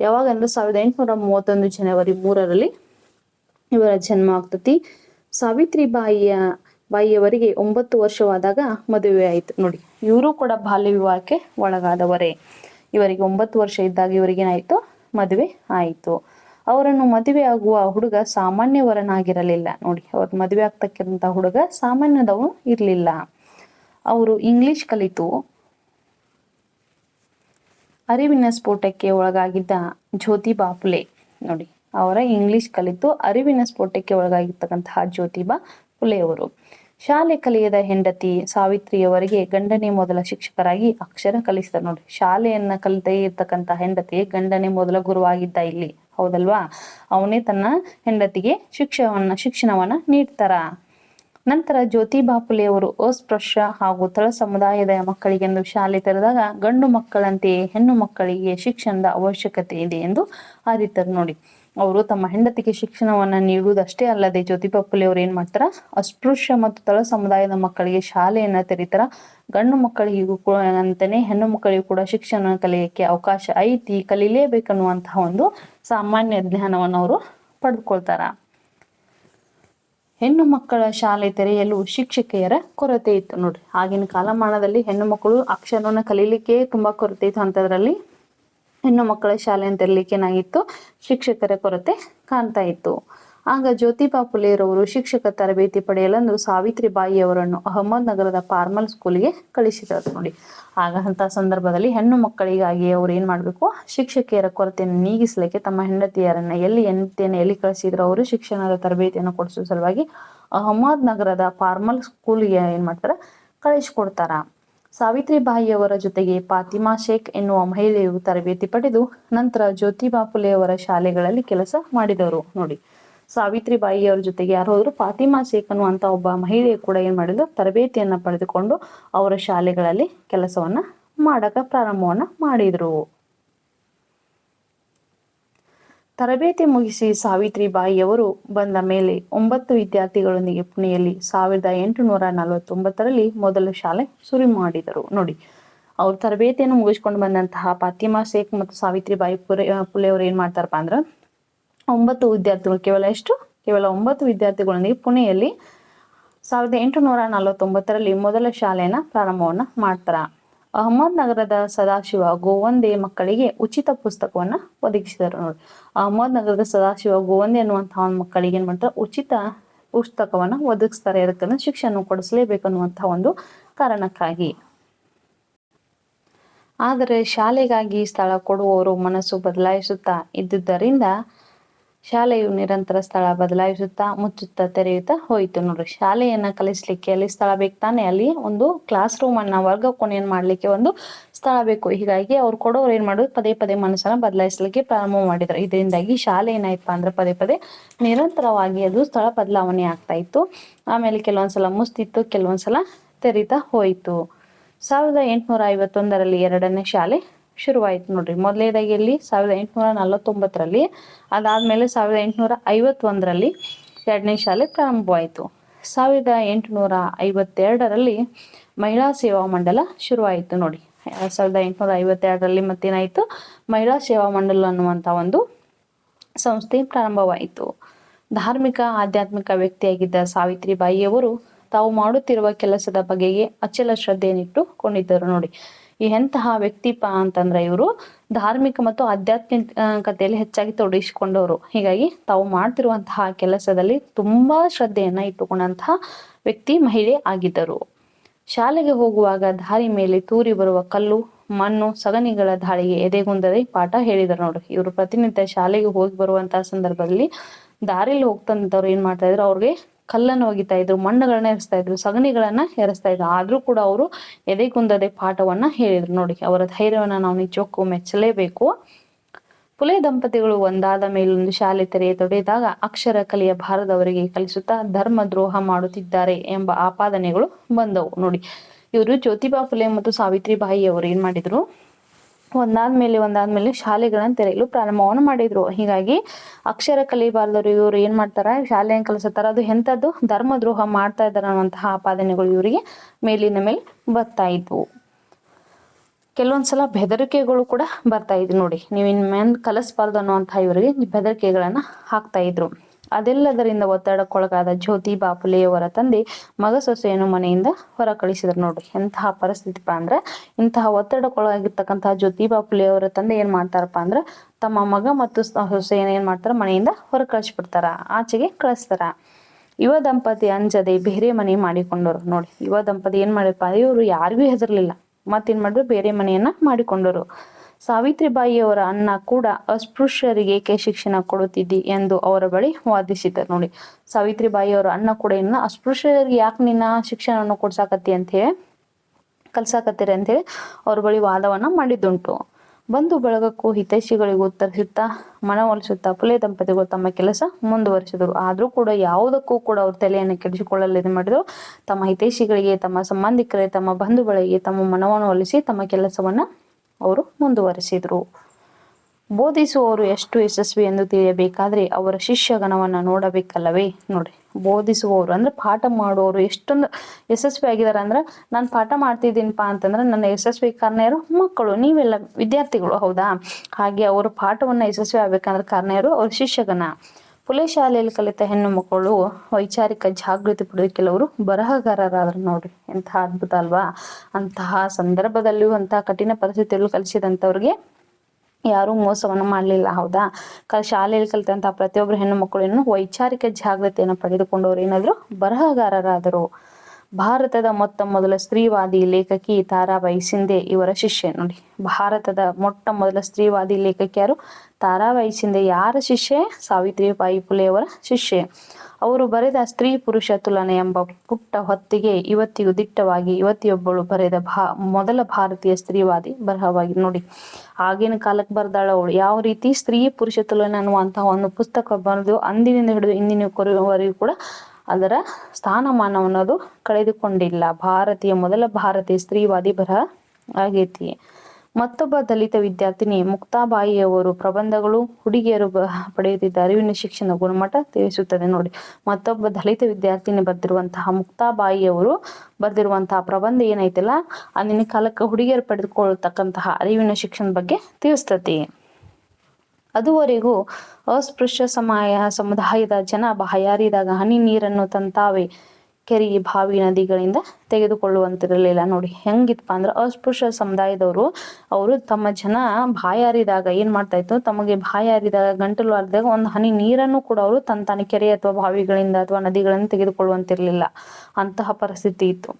ಯಾವಾಗ ಅಂದ್ರೆ ಸಾವಿರದ ಎಂಟುನೂರ ಮೂವತ್ತೊಂದು ಜನವರಿ ಮೂರರಲ್ಲಿ ಇವರ ಜನ್ಮ ಆಗ್ತತಿ. ಸಾವಿತ್ರಿಬಾಯಿಯ ಬಾಯಿಯವರಿಗೆ ಒಂಬತ್ತು ವರ್ಷವಾದಾಗ ಮದುವೆ ಆಯಿತು ನೋಡಿ, ಇವರು ಕೂಡ ಬಾಲ್ಯ ವಿವಾಹಕ್ಕೆ ಒಳಗಾದವರೇ. ಇವರಿಗೆ ಒಂಬತ್ತು ವರ್ಷ ಇದ್ದಾಗ ಇವರಿಗೇನಾಯಿತು ಮದುವೆ ಆಯಿತು. ಅವರನ್ನು ಮದುವೆ ಆಗುವ ಹುಡುಗ ಸಾಮಾನ್ಯವರನಾಗಿರಲಿಲ್ಲ. ನೋಡಿ, ಅವ್ರ ಮದುವೆ ಆಗ್ತಕ್ಕಂಥ ಹುಡುಗ ಸಾಮಾನ್ಯದವನು ಇರಲಿಲ್ಲ. ಅವರು ಇಂಗ್ಲಿಷ್ ಕಲಿತು ಅರಿವಿನ ಸ್ಫೋಟಕ್ಕೆ ಒಳಗಾಗಿದ್ದ ಜ್ಯೋತಿಬಾ ಫುಲೆ ನೋಡಿ, ಅವರ ಇಂಗ್ಲಿಷ್ ಕಲಿತು ಅರಿವಿನ ಸ್ಫೋಟಕ್ಕೆ ಒಳಗಾಗಿರ್ತಕ್ಕಂತಹ ಜ್ಯೋತಿಬಾ ಫುಲೆಯವರು ಶಾಲೆ ಕಲಿಯದ ಹೆಂಡತಿ ಸಾವಿತ್ರಿಯವರಿಗೆ ಗಂಡನೇ ಮೊದಲ ಶಿಕ್ಷಕರಾಗಿ ಅಕ್ಷರ ಕಲಿಸಿದ ನೋಡಿ. ಶಾಲೆಯನ್ನ ಕಲಿತೇ ಇರ್ತಕ್ಕಂಥ ಹೆಂಡತಿ ಗಂಡನೇ ಮೊದಲ ಗುರುವಾಗಿದ್ದ ಇಲ್ಲಿ. ಹೌದಲ್ವಾ? ಅವನೇ ತನ್ನ ಹೆಂಡತಿಗೆ ಶಿಕ್ಷಣವನ್ನ ಶಿಕ್ಷಣವನ್ನ ನೀಡ್ತಾರ. ನಂತರ ಜ್ಯೋತಿ ಬಾಪುಲೆಯವರು ಅಸ್ಪೃಶ್ಯ ಹಾಗೂ ತಳ ಸಮುದಾಯದ ಮಕ್ಕಳಿಗೆಂದು ಶಾಲೆ ತೆರೆದಾಗ ಗಂಡು ಮಕ್ಕಳಂತೆಯೇ ಹೆಣ್ಣು ಮಕ್ಕಳಿಗೆ ಶಿಕ್ಷಣದ ಅವಶ್ಯಕತೆ ಇದೆ ಎಂದು ಅರಿತರು ನೋಡಿ. ಅವರು ತಮ್ಮ ಹೆಂಡತಿಗೆ ಶಿಕ್ಷಣವನ್ನ ನೀಡುವುದಷ್ಟೇ ಅಲ್ಲದೆ ಜ್ಯೋತಿಬಾ ಪಪ್ಪುಲಿ ಅವ್ರು ಏನ್ ಮಾಡ್ತಾರ? ಅಸ್ಪೃಶ್ಯ ಮತ್ತು ತಳ ಸಮುದಾಯದ ಮಕ್ಕಳಿಗೆ ಶಾಲೆಯನ್ನ ತೆರೀತಾರ. ಗಂಡು ಮಕ್ಕಳಿಗೂ ಕೂಡ ಅಂತಾನೆ ಹೆಣ್ಣು ಮಕ್ಕಳಿಗೂ ಕೂಡ ಶಿಕ್ಷಣ ಕಲಿಯಕ್ಕೆ ಅವಕಾಶ ಐತಿ, ಕಲೀಲೇಬೇಕನ್ನುವಂತಹ ಒಂದು ಸಾಮಾನ್ಯ ಜ್ಞಾನವನ್ನು ಅವರು ಪಡೆದುಕೊಳ್ತಾರ. ಹೆಣ್ಣು ಮಕ್ಕಳ ಶಾಲೆ ತೆರೆಯಲು ಶಿಕ್ಷಕಿಯರ ಕೊರತೆ ಇತ್ತು ನೋಡ್ರಿ. ಆಗಿನ ಕಾಲಮಾನದಲ್ಲಿ ಹೆಣ್ಣು ಮಕ್ಕಳು ಅಕ್ಷರವನ್ನು ಕಲೀಲಿಕ್ಕೆ ತುಂಬಾ ಕೊರತೆ ಇತ್ತು ಅಂತದ್ರಲ್ಲಿ ಹೆಣ್ಣು ಮಕ್ಕಳ ಶಾಲೆಯನ್ನು ತೆರಲಿಕ್ಕೆ ಏನಾಗಿತ್ತು? ಶಿಕ್ಷಕರ ಕೊರತೆ ಕಾಣ್ತಾ ಇತ್ತು. ಆಗ ಜ್ಯೋತಿಬಾ ಫುಲೆರವರು ಶಿಕ್ಷಕ ತರಬೇತಿ ಪಡೆಯಲೆಂದು ಸಾವಿತ್ರಿ ಬಾಯಿಯವರನ್ನು ಅಹಮದ್ ನಗರದ ಫಾರ್ಮಲ್ ಸ್ಕೂಲಿಗೆ ಕಳಿಸಿದರು ನೋಡಿ. ಆಗ ಅಂತ ಸಂದರ್ಭದಲ್ಲಿ ಹೆಣ್ಣು ಮಕ್ಕಳಿಗಾಗಿ ಅವ್ರು ಏನ್ ಮಾಡ್ಬೇಕು? ಶಿಕ್ಷಕಿಯರ ಕೊರತೆಯನ್ನು ನೀಗಿಸಲಿಕ್ಕೆ ತಮ್ಮ ಹೆಂಡತಿಯರನ್ನ ಎಲ್ಲಿ ಹೆಂಡತಿಯನ್ನು ಎಲ್ಲಿ ಕಳಿಸಿದ್ರು ಅವರು ಶಿಕ್ಷಣದ ತರಬೇತಿಯನ್ನು ಕೊಡಿಸುವ ಸಲುವಾಗಿ ಅಹಮದ್ ನಗರದ ಫಾರ್ಮಲ್ ಸ್ಕೂಲ್ಗೆ ಏನ್ ಮಾಡ್ತಾರ? ಕಳಿಸಿಕೊಡ್ತಾರ. ಸಾವಿತ್ರಿ ಬಾಯಿಯವರ ಜೊತೆಗೆ ಫಾತಿಮಾ ಶೇಖ್ ಎನ್ನುವ ಮಹಿಳೆಯು ತರಬೇತಿ ಪಡೆದು ನಂತರ ಜ್ಯೋತಿಬಾ ಫುಲೆಯವರ ಶಾಲೆಗಳಲ್ಲಿ ಕೆಲಸ ಮಾಡಿದವರು. ನೋಡಿ, ಸಾವಿತ್ರಿಬಾಯಿಯವರ ಜೊತೆಗೆ ಯಾರು ಹೋದ್ರು ಫಾತಿಮಾ ಶೇಖ್ ಅನ್ನುವಂತ ಒಬ್ಬ ಮಹಿಳೆ ಕೂಡ ಏನ್ ಮಾಡಿದ್ರು ತರಬೇತಿಯನ್ನ ಪಡೆದುಕೊಂಡು ಅವರ ಶಾಲೆಗಳಲ್ಲಿ ಕೆಲಸವನ್ನ ಮಾಡಕ ಪ್ರಾರಂಭವನ್ನ ಮಾಡಿದ್ರು. ತರಬೇತಿ ಮುಗಿಸಿ ಸಾವಿತ್ರಿ ಬಾಯಿಯವರು ಬಂದ ಮೇಲೆ ಒಂಬತ್ತು ವಿದ್ಯಾರ್ಥಿಗಳೊಂದಿಗೆ ಪುಣೆಯಲ್ಲಿ ಸಾವಿರದ ಎಂಟುನೂರ ನಲವತ್ತೊಂಬತ್ತರಲ್ಲಿ ಮೊದಲ ಶಾಲೆ ಶುರು ಮಾಡಿದರು. ನೋಡಿ, ಅವ್ರ ತರಬೇತಿಯನ್ನು ಮುಗಿಸ್ಕೊಂಡು ಬಂದಂತಹ ಫಾತಿಮಾ ಶೇಖ್ ಮತ್ತು ಸಾವಿತ್ರಿ ಬಾಯಿ ಪುರೆ ಪುಲೆ ಅವರು ಏನ್ ಮಾಡ್ತಾರಪ್ಪ ಅಂದ್ರೆ ಒಂಬತ್ತು ವಿದ್ಯಾರ್ಥಿಗಳು, ಕೇವಲ ಎಷ್ಟು? ಕೇವಲ ಒಂಬತ್ತು ವಿದ್ಯಾರ್ಥಿಗಳೊಂದಿಗೆ ಪುಣೆಯಲ್ಲಿ ಸಾವಿರದ ಎಂಟುನೂರ ನಲವತ್ತೊಂಬತ್ತರಲ್ಲಿ ಮೊದಲ ಶಾಲೆಯನ್ನ ಪ್ರಾರಂಭವನ್ನ ಮಾಡ್ತಾರ. ಅಹಮದ್ ನಗರದ ಸದಾಶಿವ ಗೋವಂದೆ ಮಕ್ಕಳಿಗೆ ಉಚಿತ ಪುಸ್ತಕವನ್ನ ಒದಗಿಸಿದರು. ನೋಡಿ ಅಹಮದ್ ನಗರದ ಸದಾಶಿವ ಗೋವಂದೆ ಅನ್ನುವಂತಹ ಮಕ್ಕಳಿಗೆ ಏನ್ ಮಾಡ್ತಾರೆ? ಉಚಿತ ಪುಸ್ತಕವನ್ನ ಒದಗಿಸ್ತಾರೆ. ಅದಕ್ಕಂದ್ರೆ ಶಿಕ್ಷಣ ಕೊಡಿಸಲೇಬೇಕನ್ನುವಂತಹ ಒಂದು ಕಾರಣಕ್ಕಾಗಿ. ಆದರೆ ಶಾಲೆಗಾಗಿ ಸ್ಥಳ ಕೊಡುವವರು ಮನಸ್ಸು ಬದಲಾಯಿಸುತ್ತಾ ಇದ್ದುದರಿಂದ ಶಾಲೆಯು ನಿರಂತರ ಸ್ಥಳ ಬದಲಾಯಿಸುತ್ತಾ ಮುಚ್ಚುತ್ತಾ ತೆರೆಯುತ್ತಾ ಹೋಯಿತು ನೋಡ್ರಿ. ಶಾಲೆಯನ್ನ ಕಲಿಸ್ಲಿಕ್ಕೆ ಅಲ್ಲಿ ಸ್ಥಳ ಬೇಕು ತಾನೆ? ಅಲ್ಲಿ ಒಂದು ಕ್ಲಾಸ್ ರೂಮ್ ಅನ್ನ ವರ್ಗ ಕೋಣೆಯನ್ನ ಮಾಡ್ಲಿಕ್ಕೆ ಒಂದು ಸ್ಥಳ ಬೇಕು. ಹೀಗಾಗಿ ಅವ್ರು ಕೊಡೋರು ಏನ್ ಮಾಡೋದು? ಪದೇ ಪದೇ ಮನಸ್ಸನ್ನ ಬದಲಾಯಿಸ್ಲಿಕ್ಕೆ ಪ್ರಾರಂಭ ಮಾಡಿದ್ರು. ಇದರಿಂದಾಗಿ ಶಾಲೆ ಏನಾಯ್ತಪ್ಪ ಅಂದ್ರೆ ಪದೇ ಪದೇ ನಿರಂತರವಾಗಿ ಅದು ಸ್ಥಳ ಬದಲಾವಣೆ ಆಗ್ತಾ ಇತ್ತು. ಆಮೇಲೆ ಕೆಲವೊಂದ್ಸಲ ಮುಸ್ತಿತ್ತು ಕೆಲವೊಂದ್ಸಲ ತೆರೀತಾ ಹೋಯಿತು. ಸಾವಿರದ ಎಂಟುನೂರ ಐವತ್ತೊಂದರಲ್ಲಿ ಎರಡನೇ ಶಾಲೆ ಶುರುವಾಯಿತು ನೋಡ್ರಿ. ಮೊದಲನೇದಾಗಿ ಇಲ್ಲಿ ಸಾವಿರದ ಎಂಟುನೂರ ನಲವತ್ತೊಂಬತ್ತರಲ್ಲಿ. ಅದಾದ್ಮೇಲೆ ಸಾವಿರದ ಎಂಟುನೂರ ಐವತ್ತೊಂದರಲ್ಲಿ ಎರಡನೇ ಶಾಲೆ ಪ್ರಾರಂಭವಾಯಿತು. ಸಾವಿರದ ಎಂಟುನೂರ ಐವತ್ತೆರಡರಲ್ಲಿ ಮಹಿಳಾ ಸೇವಾ ಮಂಡಲ ಶುರುವಾಯಿತು ನೋಡಿ. ಸಾವಿರದ ಎಂಟುನೂರ ಐವತ್ತೆರಡರಲ್ಲಿ ಮತ್ತೇನಾಯಿತು? ಮಹಿಳಾ ಸೇವಾ ಮಂಡಲ ಅನ್ನುವಂಥ ಒಂದು ಸಂಸ್ಥೆ ಪ್ರಾರಂಭವಾಯಿತು. ಧಾರ್ಮಿಕ, ಆಧ್ಯಾತ್ಮಿಕ ವ್ಯಕ್ತಿಯಾಗಿದ್ದ ಸಾವಿತ್ರಿಬಾಯಿಯವರು ತಾವು ಮಾಡುತ್ತಿರುವ ಕೆಲಸದ ಬಗೆಗೆ ಅಚಲ ಶ್ರದ್ಧೆಯನ್ನಿಟ್ಟುಕೊಂಡಿದ್ದರು ನೋಡಿ. ಎಂತಹ ವ್ಯಕ್ತಿಪ ಅಂತಂದ್ರೆ ಇವರು ಧಾರ್ಮಿಕ ಮತ್ತು ಆಧ್ಯಾತ್ಮಿಕತೆಯಲ್ಲಿ ಹೆಚ್ಚಾಗಿ ತೊಡಗಿಸಿಕೊಂಡವರು. ಹೀಗಾಗಿ ತಾವು ಮಾಡ್ತಿರುವಂತಹ ಕೆಲಸದಲ್ಲಿ ತುಂಬಾ ಶ್ರದ್ಧೆಯನ್ನ ಇಟ್ಟುಕೊಂಡಂತಹ ವ್ಯಕ್ತಿ, ಮಹಿಳೆ ಆಗಿದ್ದರು. ಶಾಲೆಗೆ ಹೋಗುವಾಗ ದಾರಿ ಮೇಲೆ ತೂರಿ ಬರುವ ಕಲ್ಲು, ಮಣ್ಣು, ಸಗಣಿಗಳ ದಾಳಿಗೆ ಎದೆಗುಂದದೆ ಪಾಠ ಹೇಳಿದರು ನೋಡ್ರಿ. ಇವರು ಪ್ರತಿನಿತ್ಯ ಶಾಲೆಗೆ ಹೋಗಿ ಬರುವಂತಹ ಸಂದರ್ಭದಲ್ಲಿ ದಾರಿಲಿ ಹೋಗ್ತಂತವ್ರು ಏನ್ ಮಾಡ್ತಾ ಇದ್ರು? ಅವ್ರಿಗೆ ಕಲ್ಲನ್ನು ಒಗಿತಾ ಇದ್ರು, ಮಣ್ಣುಗಳನ್ನ ಎರಿಸ್ತಾ ಇದ್ರು, ಸಗಣಿಗಳನ್ನ ಎರಿಸ್ತಾ ಇದ್ರು. ಆದ್ರೂ ಕೂಡ ಅವರು ಎದೆಗುಂದದೆ ಪಾಠವನ್ನ ಹೇಳಿದ್ರು. ನೋಡಿ, ಅವರ ಧೈರ್ಯವನ್ನ ನಾವು ನಿಜಕ್ಕೂ ಮೆಚ್ಚಲೇಬೇಕು. ಪುಲೆ ದಂಪತಿಗಳು ಒಂದಾದ ಮೇಲೊಂದು ಶಾಲೆ ತೆರೆಯ ತೊಡೆದಾಗ ಅಕ್ಷರ ಕಲಿಯ ಭಾರದವರಿಗೆ ಕಲಿಸುತ್ತಾ ಧರ್ಮ ದ್ರೋಹ ಮಾಡುತ್ತಿದ್ದಾರೆ ಎಂಬ ಆಪಾದನೆಗಳು ಬಂದವು. ನೋಡಿ, ಇವರು ಜ್ಯೋತಿಬಾ ಫುಲೆ ಮತ್ತು ಸಾವಿತ್ರಿಬಾಯಿ ಅವರು ಏನ್ ಮಾಡಿದ್ರು? ಒಂದಾದ್ಮೇಲೆ ಒಂದಾದ್ಮೇಲೆ ಶಾಲೆಗಳನ್ನ ತೆರೆಯಲು ಪ್ರಾರಂಭವನ್ನು ಮಾಡಿದ್ರು. ಹೀಗಾಗಿ ಅಕ್ಷರ ಕಲಿಬಾರದವರು ಇವರು ಏನ್ ಮಾಡ್ತಾರ? ಶಾಲೆಯನ್ನು ಕಲಿಸುತ್ತಾರ ಅದು ಎಂಥದ್ದು ಧರ್ಮದ್ರೋಹ ಮಾಡ್ತಾ ಇದ್ದಾರೆ ಅನ್ನುವಂತಹ ಆಪಾದನೆಗಳು ಇವರಿಗೆ ಮೇಲಿನ ಮೇಲೆ ಬರ್ತಾ ಇದ್ವು. ಕೆಲವೊಂದ್ಸಲ ಬೆದರಿಕೆಗಳು ಕೂಡ ಬರ್ತಾ ಇದ್ವು ನೋಡಿ. ನೀವು ಮೇನ್ ಕಲಿಸ್ಬಾರ್ದು ಅನ್ನುವಂತಹ ಇವರಿಗೆ ಬೆದರಿಕೆಗಳನ್ನ ಹಾಕ್ತಾ ಇದ್ರು. ಅದೆಲ್ಲದರಿಂದ ಒತ್ತಡಕ್ಕೊಳಗಾದ ಜ್ಯೋತಿ ಬಾಪುಲೆಯವರ ತಂದೆ ಮಗ ಸೊಸೆಯನ್ನು ಮನೆಯಿಂದ ಹೊರ ಕಳಿಸಿದ್ರು ನೋಡ್ರಿ. ಎಂತಹ ಪರಿಸ್ಥಿತಿಪ್ಪ ಅಂದ್ರೆ ಇಂತಹ ಒತ್ತಡಕ್ಕೊಳಗಾಗಿರ್ತಕ್ಕಂತಹ ಜ್ಯೋತಿ ಬಾಪುಲೆಯವರ ತಂದೆ ಏನ್ ಮಾಡ್ತಾರಪ್ಪ ಅಂದ್ರೆ ತಮ್ಮ ಮಗ ಮತ್ತು ಸೊಸೆಯನ್ನು ಏನ್ ಮಾಡ್ತಾರ? ಮನೆಯಿಂದ ಹೊರ ಕಳಿಸ್ಬಿಡ್ತಾರ ಆಚೆಗೆ ಕಳಿಸ್ತಾರ. ಯುವ ದಂಪತಿ ಅಂಜದೆ ಬೇರೆ ಮನೆ ಮಾಡಿಕೊಂಡರು ನೋಡಿ ಯುವ ದಂಪತಿ ಏನ್ ಮಾಡಿರಪ್ಪ ಇವರು ಯಾರಿಗೂ ಹೆದರ್ಲಿಲ್ಲ. ಮತ್ತೇನ್ ಮಾಡಿದ್ರು ಬೇರೆ ಮನೆಯನ್ನ ಮಾಡಿಕೊಂಡರು. ಸಾವಿತ್ರಿಬಾಯಿಯವರ ಅಣ್ಣ ಕೂಡ ಅಸ್ಪೃಶ್ಯರಿಗೆ ಏಕೆ ಶಿಕ್ಷಣ ಕೊಡುತ್ತಿದ್ದಿ ಎಂದು ಅವರ ಬಳಿ ವಾದಿಸಿದರು ನೋಡಿ, ಸಾವಿತ್ರಿಬಾಯಿಯವರ ಅಣ್ಣ ಕೂಡ ಇನ್ನ ಅಸ್ಪೃಶ್ಯರಿಗೆ ಯಾಕೆ ನಿನ್ನ ಶಿಕ್ಷಣವನ್ನು ಕೊಡ್ಸಾಕತ್ತಿ ಅಂತ ಹೇಳಿ, ಕಲ್ಸಾಕತ್ತೀರಿ ಅಂತ ಹೇಳಿ ಅವ್ರ ಬಳಿ ವಾದವನ್ನ ಮಾಡಿದ್ದುಂಟು. ಬಂಧು ಬಳಗಕ್ಕೂ ಹಿತೈಷಿಗಳಿಗೂ ಉತ್ತರಿಸುತ್ತಾ ಮನವೊಲಿಸುತ್ತಾ ಪುಲೆ ದಂಪತಿಗಳು ತಮ್ಮ ಕೆಲಸ ಮುಂದುವರಿಸಿದರು. ಆದರೂ ಕೂಡ ಯಾವುದಕ್ಕೂ ಕೂಡ ಅವ್ರ ತಲೆಯನ್ನು ಕೆಡಿಸಿಕೊಳ್ಳಲು ಇದು ಮಾಡಿದರು. ತಮ್ಮ ಹಿತೈಷಿಗಳಿಗೆ, ತಮ್ಮ ಸಂಬಂಧಿಕರಿಗೆ, ತಮ್ಮ ಬಂಧುಗಳಿಗೆ ತಮ್ಮ ಮನವನ್ನು ಒಲಿಸಿ ತಮ್ಮ ಕೆಲಸವನ್ನ ಅವರು ಮುಂದುವರೆಸಿದರು. ಬೋಧಿಸುವವರು ಎಷ್ಟು ಯಶಸ್ವಿ ಎಂದು ತಿಳಿಯಬೇಕಾದರೆ ಅವರ ಶಿಷ್ಯಗಣವನ್ನ ನೋಡಬೇಕಲ್ಲವೇ? ನೋಡಿ ಬೋಧಿಸುವವರು ಅಂದರೆ ಪಾಠ ಮಾಡುವವರು ಎಷ್ಟೊಂದು ಯಶಸ್ವಿ ಆಗಿದ್ದಾರೆ ಅಂದ್ರೆ, ನಾನು ಪಾಠ ಮಾಡ್ತಿದ್ದೀನಪ್ಪ ಅಂತಂದ್ರೆ, ನನ್ನ ಯಶಸ್ವಿ ಕಾರಣ ಯಾರು ಮಕ್ಕಳು, ನೀವೆಲ್ಲ ವಿದ್ಯಾರ್ಥಿಗಳು, ಹೌದಾ? ಹಾಗೆ ಅವರು ಪಾಠವನ್ನು ಯಶಸ್ವಿ ಆಗ್ಬೇಕಂದ್ರೆ ಕಾರಣ ಯಾರು ಅವ್ರ ಶಿಷ್ಯಗಣ. ಪುಲೆ ಶಾಲೆಯಲ್ಲಿ ಕಲಿತ ಹೆಣ್ಣು ಮಕ್ಕಳು ವೈಚಾರಿಕ ಜಾಗೃತಿ ಪಡೆದು ಕೆಲವರು ಬರಹಗಾರರಾದರು ನೋಡ್ರಿ. ಎಂತಹ ಅದ್ಭುತ ಅಲ್ವಾ? ಅಂತಹ ಸಂದರ್ಭದಲ್ಲಿಯೂ ಅಂತಹ ಕಠಿಣ ಪರಿಸ್ಥಿತಿಯಲ್ಲೂ ಕಲಿಸಿದಂಥವ್ರಿಗೆ ಯಾರೂ ಮೋಸವನ್ನು ಮಾಡಲಿಲ್ಲ, ಹೌದಾ? ಕ, ಶಾಲೆಯಲ್ಲಿ ಕಲಿತಂತಹ ಪ್ರತಿಯೊಬ್ಬರು ಹೆಣ್ಣು ಮಕ್ಕಳು ವೈಚಾರಿಕ ಜಾಗೃತಿಯನ್ನು ಪಡೆದುಕೊಂಡವರು ಏನಾದರೂ ಬರಹಗಾರರಾದರು? ಭಾರತದ ಮೊತ್ತ ಮೊದಲ ಸ್ತ್ರೀವಾದಿ ಲೇಖಕಿ ತಾರಾಬಾಯಿ ಸಿಂಧೆ ಇವರ ಶಿಷ್ಯ. ನೋಡಿ, ಭಾರತದ ಮೊಟ್ಟ ಮೊದಲ ಸ್ತ್ರೀವಾದಿ ಲೇಖಕಿ ಯಾರು? ತಾರಾಬಾಯಿ ಸಿಂಧೆ ಯಾರ ಶಿಷ್ಯೆ? ಸಾವಿತ್ರಿಬಾಯಿ ಪುಲೆಯವರ ಶಿಷ್ಯೆ. ಅವರು ಬರೆದ ಸ್ತ್ರೀ ಪುರುಷ ತುಲನೆ ಎಂಬ ಪುಟ್ಟ ಹೊತ್ತಿಗೆ ಇವತ್ತಿಗೂ ದಿಟ್ಟವಾಗಿ ಯುವತಿಯೊಬ್ಬಳು ಬರೆದ ಭಾ, ಮೊದಲ ಭಾರತೀಯ ಸ್ತ್ರೀವಾದಿ ಬರಹವಾಗಿ ನೋಡಿ, ಆಗಿನ ಕಾಲಕ್ಕೆ ಬರ್ದಾಳ ಅವಳು. ಯಾವ ರೀತಿ ಸ್ತ್ರೀ ಪುರುಷ ತುಲನೆ ಅನ್ನುವಂತಹ ಒಂದು ಪುಸ್ತಕ ಬರೆದು ಅಂದಿನಿಂದ ಹಿಡಿದು ಇಂದಿನ ಕೊರವರೆಗೂ ಕೂಡ ಅದರ ಸ್ಥಾನಮಾನವನ್ನು ಅದು ಕಳೆದುಕೊಂಡಿಲ್ಲ. ಭಾರತೀಯ ಮೊದಲ ಭಾರತೀಯ ಸ್ತ್ರೀವಾದಿ ಬರಹ ಆಗೈತಿ. ಮತ್ತೊಬ್ಬ ದಲಿತ ವಿದ್ಯಾರ್ಥಿನಿ ಮುಕ್ತಾಬಾಯಿಯವರು ಪ್ರಬಂಧಗಳು ಹುಡುಗಿಯರು ಪಡೆಯುತ್ತಿದ್ದ ಅರಿವಿನ ಶಿಕ್ಷಣ ಗುಣಮಟ್ಟ ತಿಳಿಸುತ್ತದೆ ನೋಡಿ. ಮತ್ತೊಬ್ಬ ದಲಿತ ವಿದ್ಯಾರ್ಥಿನಿ ಬರೆದಿರುವಂತಹ ಮುಕ್ತಾಬಾಯಿಯವರು ಬರೆದಿರುವಂತಹ ಪ್ರಬಂಧ ಏನೈತಲ್ಲ, ಅಂದಿನ ಕಾಲಕ್ಕೆ ಹುಡುಗಿಯರು ಪಡೆದುಕೊಳ್ಳತಕ್ಕಂತಹ ಅರಿವಿನ ಶಿಕ್ಷಣ ಬಗ್ಗೆ ತಿಳಿಸ್ತತಿ. ಅದುವರೆಗೂ ಅಸ್ಪೃಶ್ಯ ಸಮಯ, ಸಮುದಾಯದ ಜನ ಬಾಯಾರಿದಾಗ ಹನಿ ನೀರನ್ನು ತಂತಾವೆ. ಕೆರೆ, ಬಾವಿ ನದಿಗಳಿಂದ ತೆಗೆದುಕೊಳ್ಳುವಂತಿರಲಿಲ್ಲ ನೋಡಿ ಹೆಂಗಿತ್ತಪ್ಪ ಅಂದ್ರೆ ಅಸ್ಪೃಶ್ಯ ಸಮುದಾಯದವರು, ಅವರು ತಮ್ಮ ಜನ ಬಾಯಾರಿದಾಗ ಏನ್ ಮಾಡ್ತಾ ಇತ್ತು ತಮಗೆ ಬಾಯಾರಿದಾಗ, ಗಂಟಲು ಅರ್ದಾಗ ಒಂದು ಹನಿ ನೀರನ್ನು ಕೂಡ ಅವರು ತನ್ನ ತಾನೇ ಕೆರೆ ಅಥವಾ ಬಾವಿಗಳಿಂದ ಅಥವಾ ನದಿಗಳನ್ನು ತೆಗೆದುಕೊಳ್ಳುವಂತಿರಲಿಲ್ಲ. ಅಂತಹ ಪರಿಸ್ಥಿತಿ ಇತ್ತು.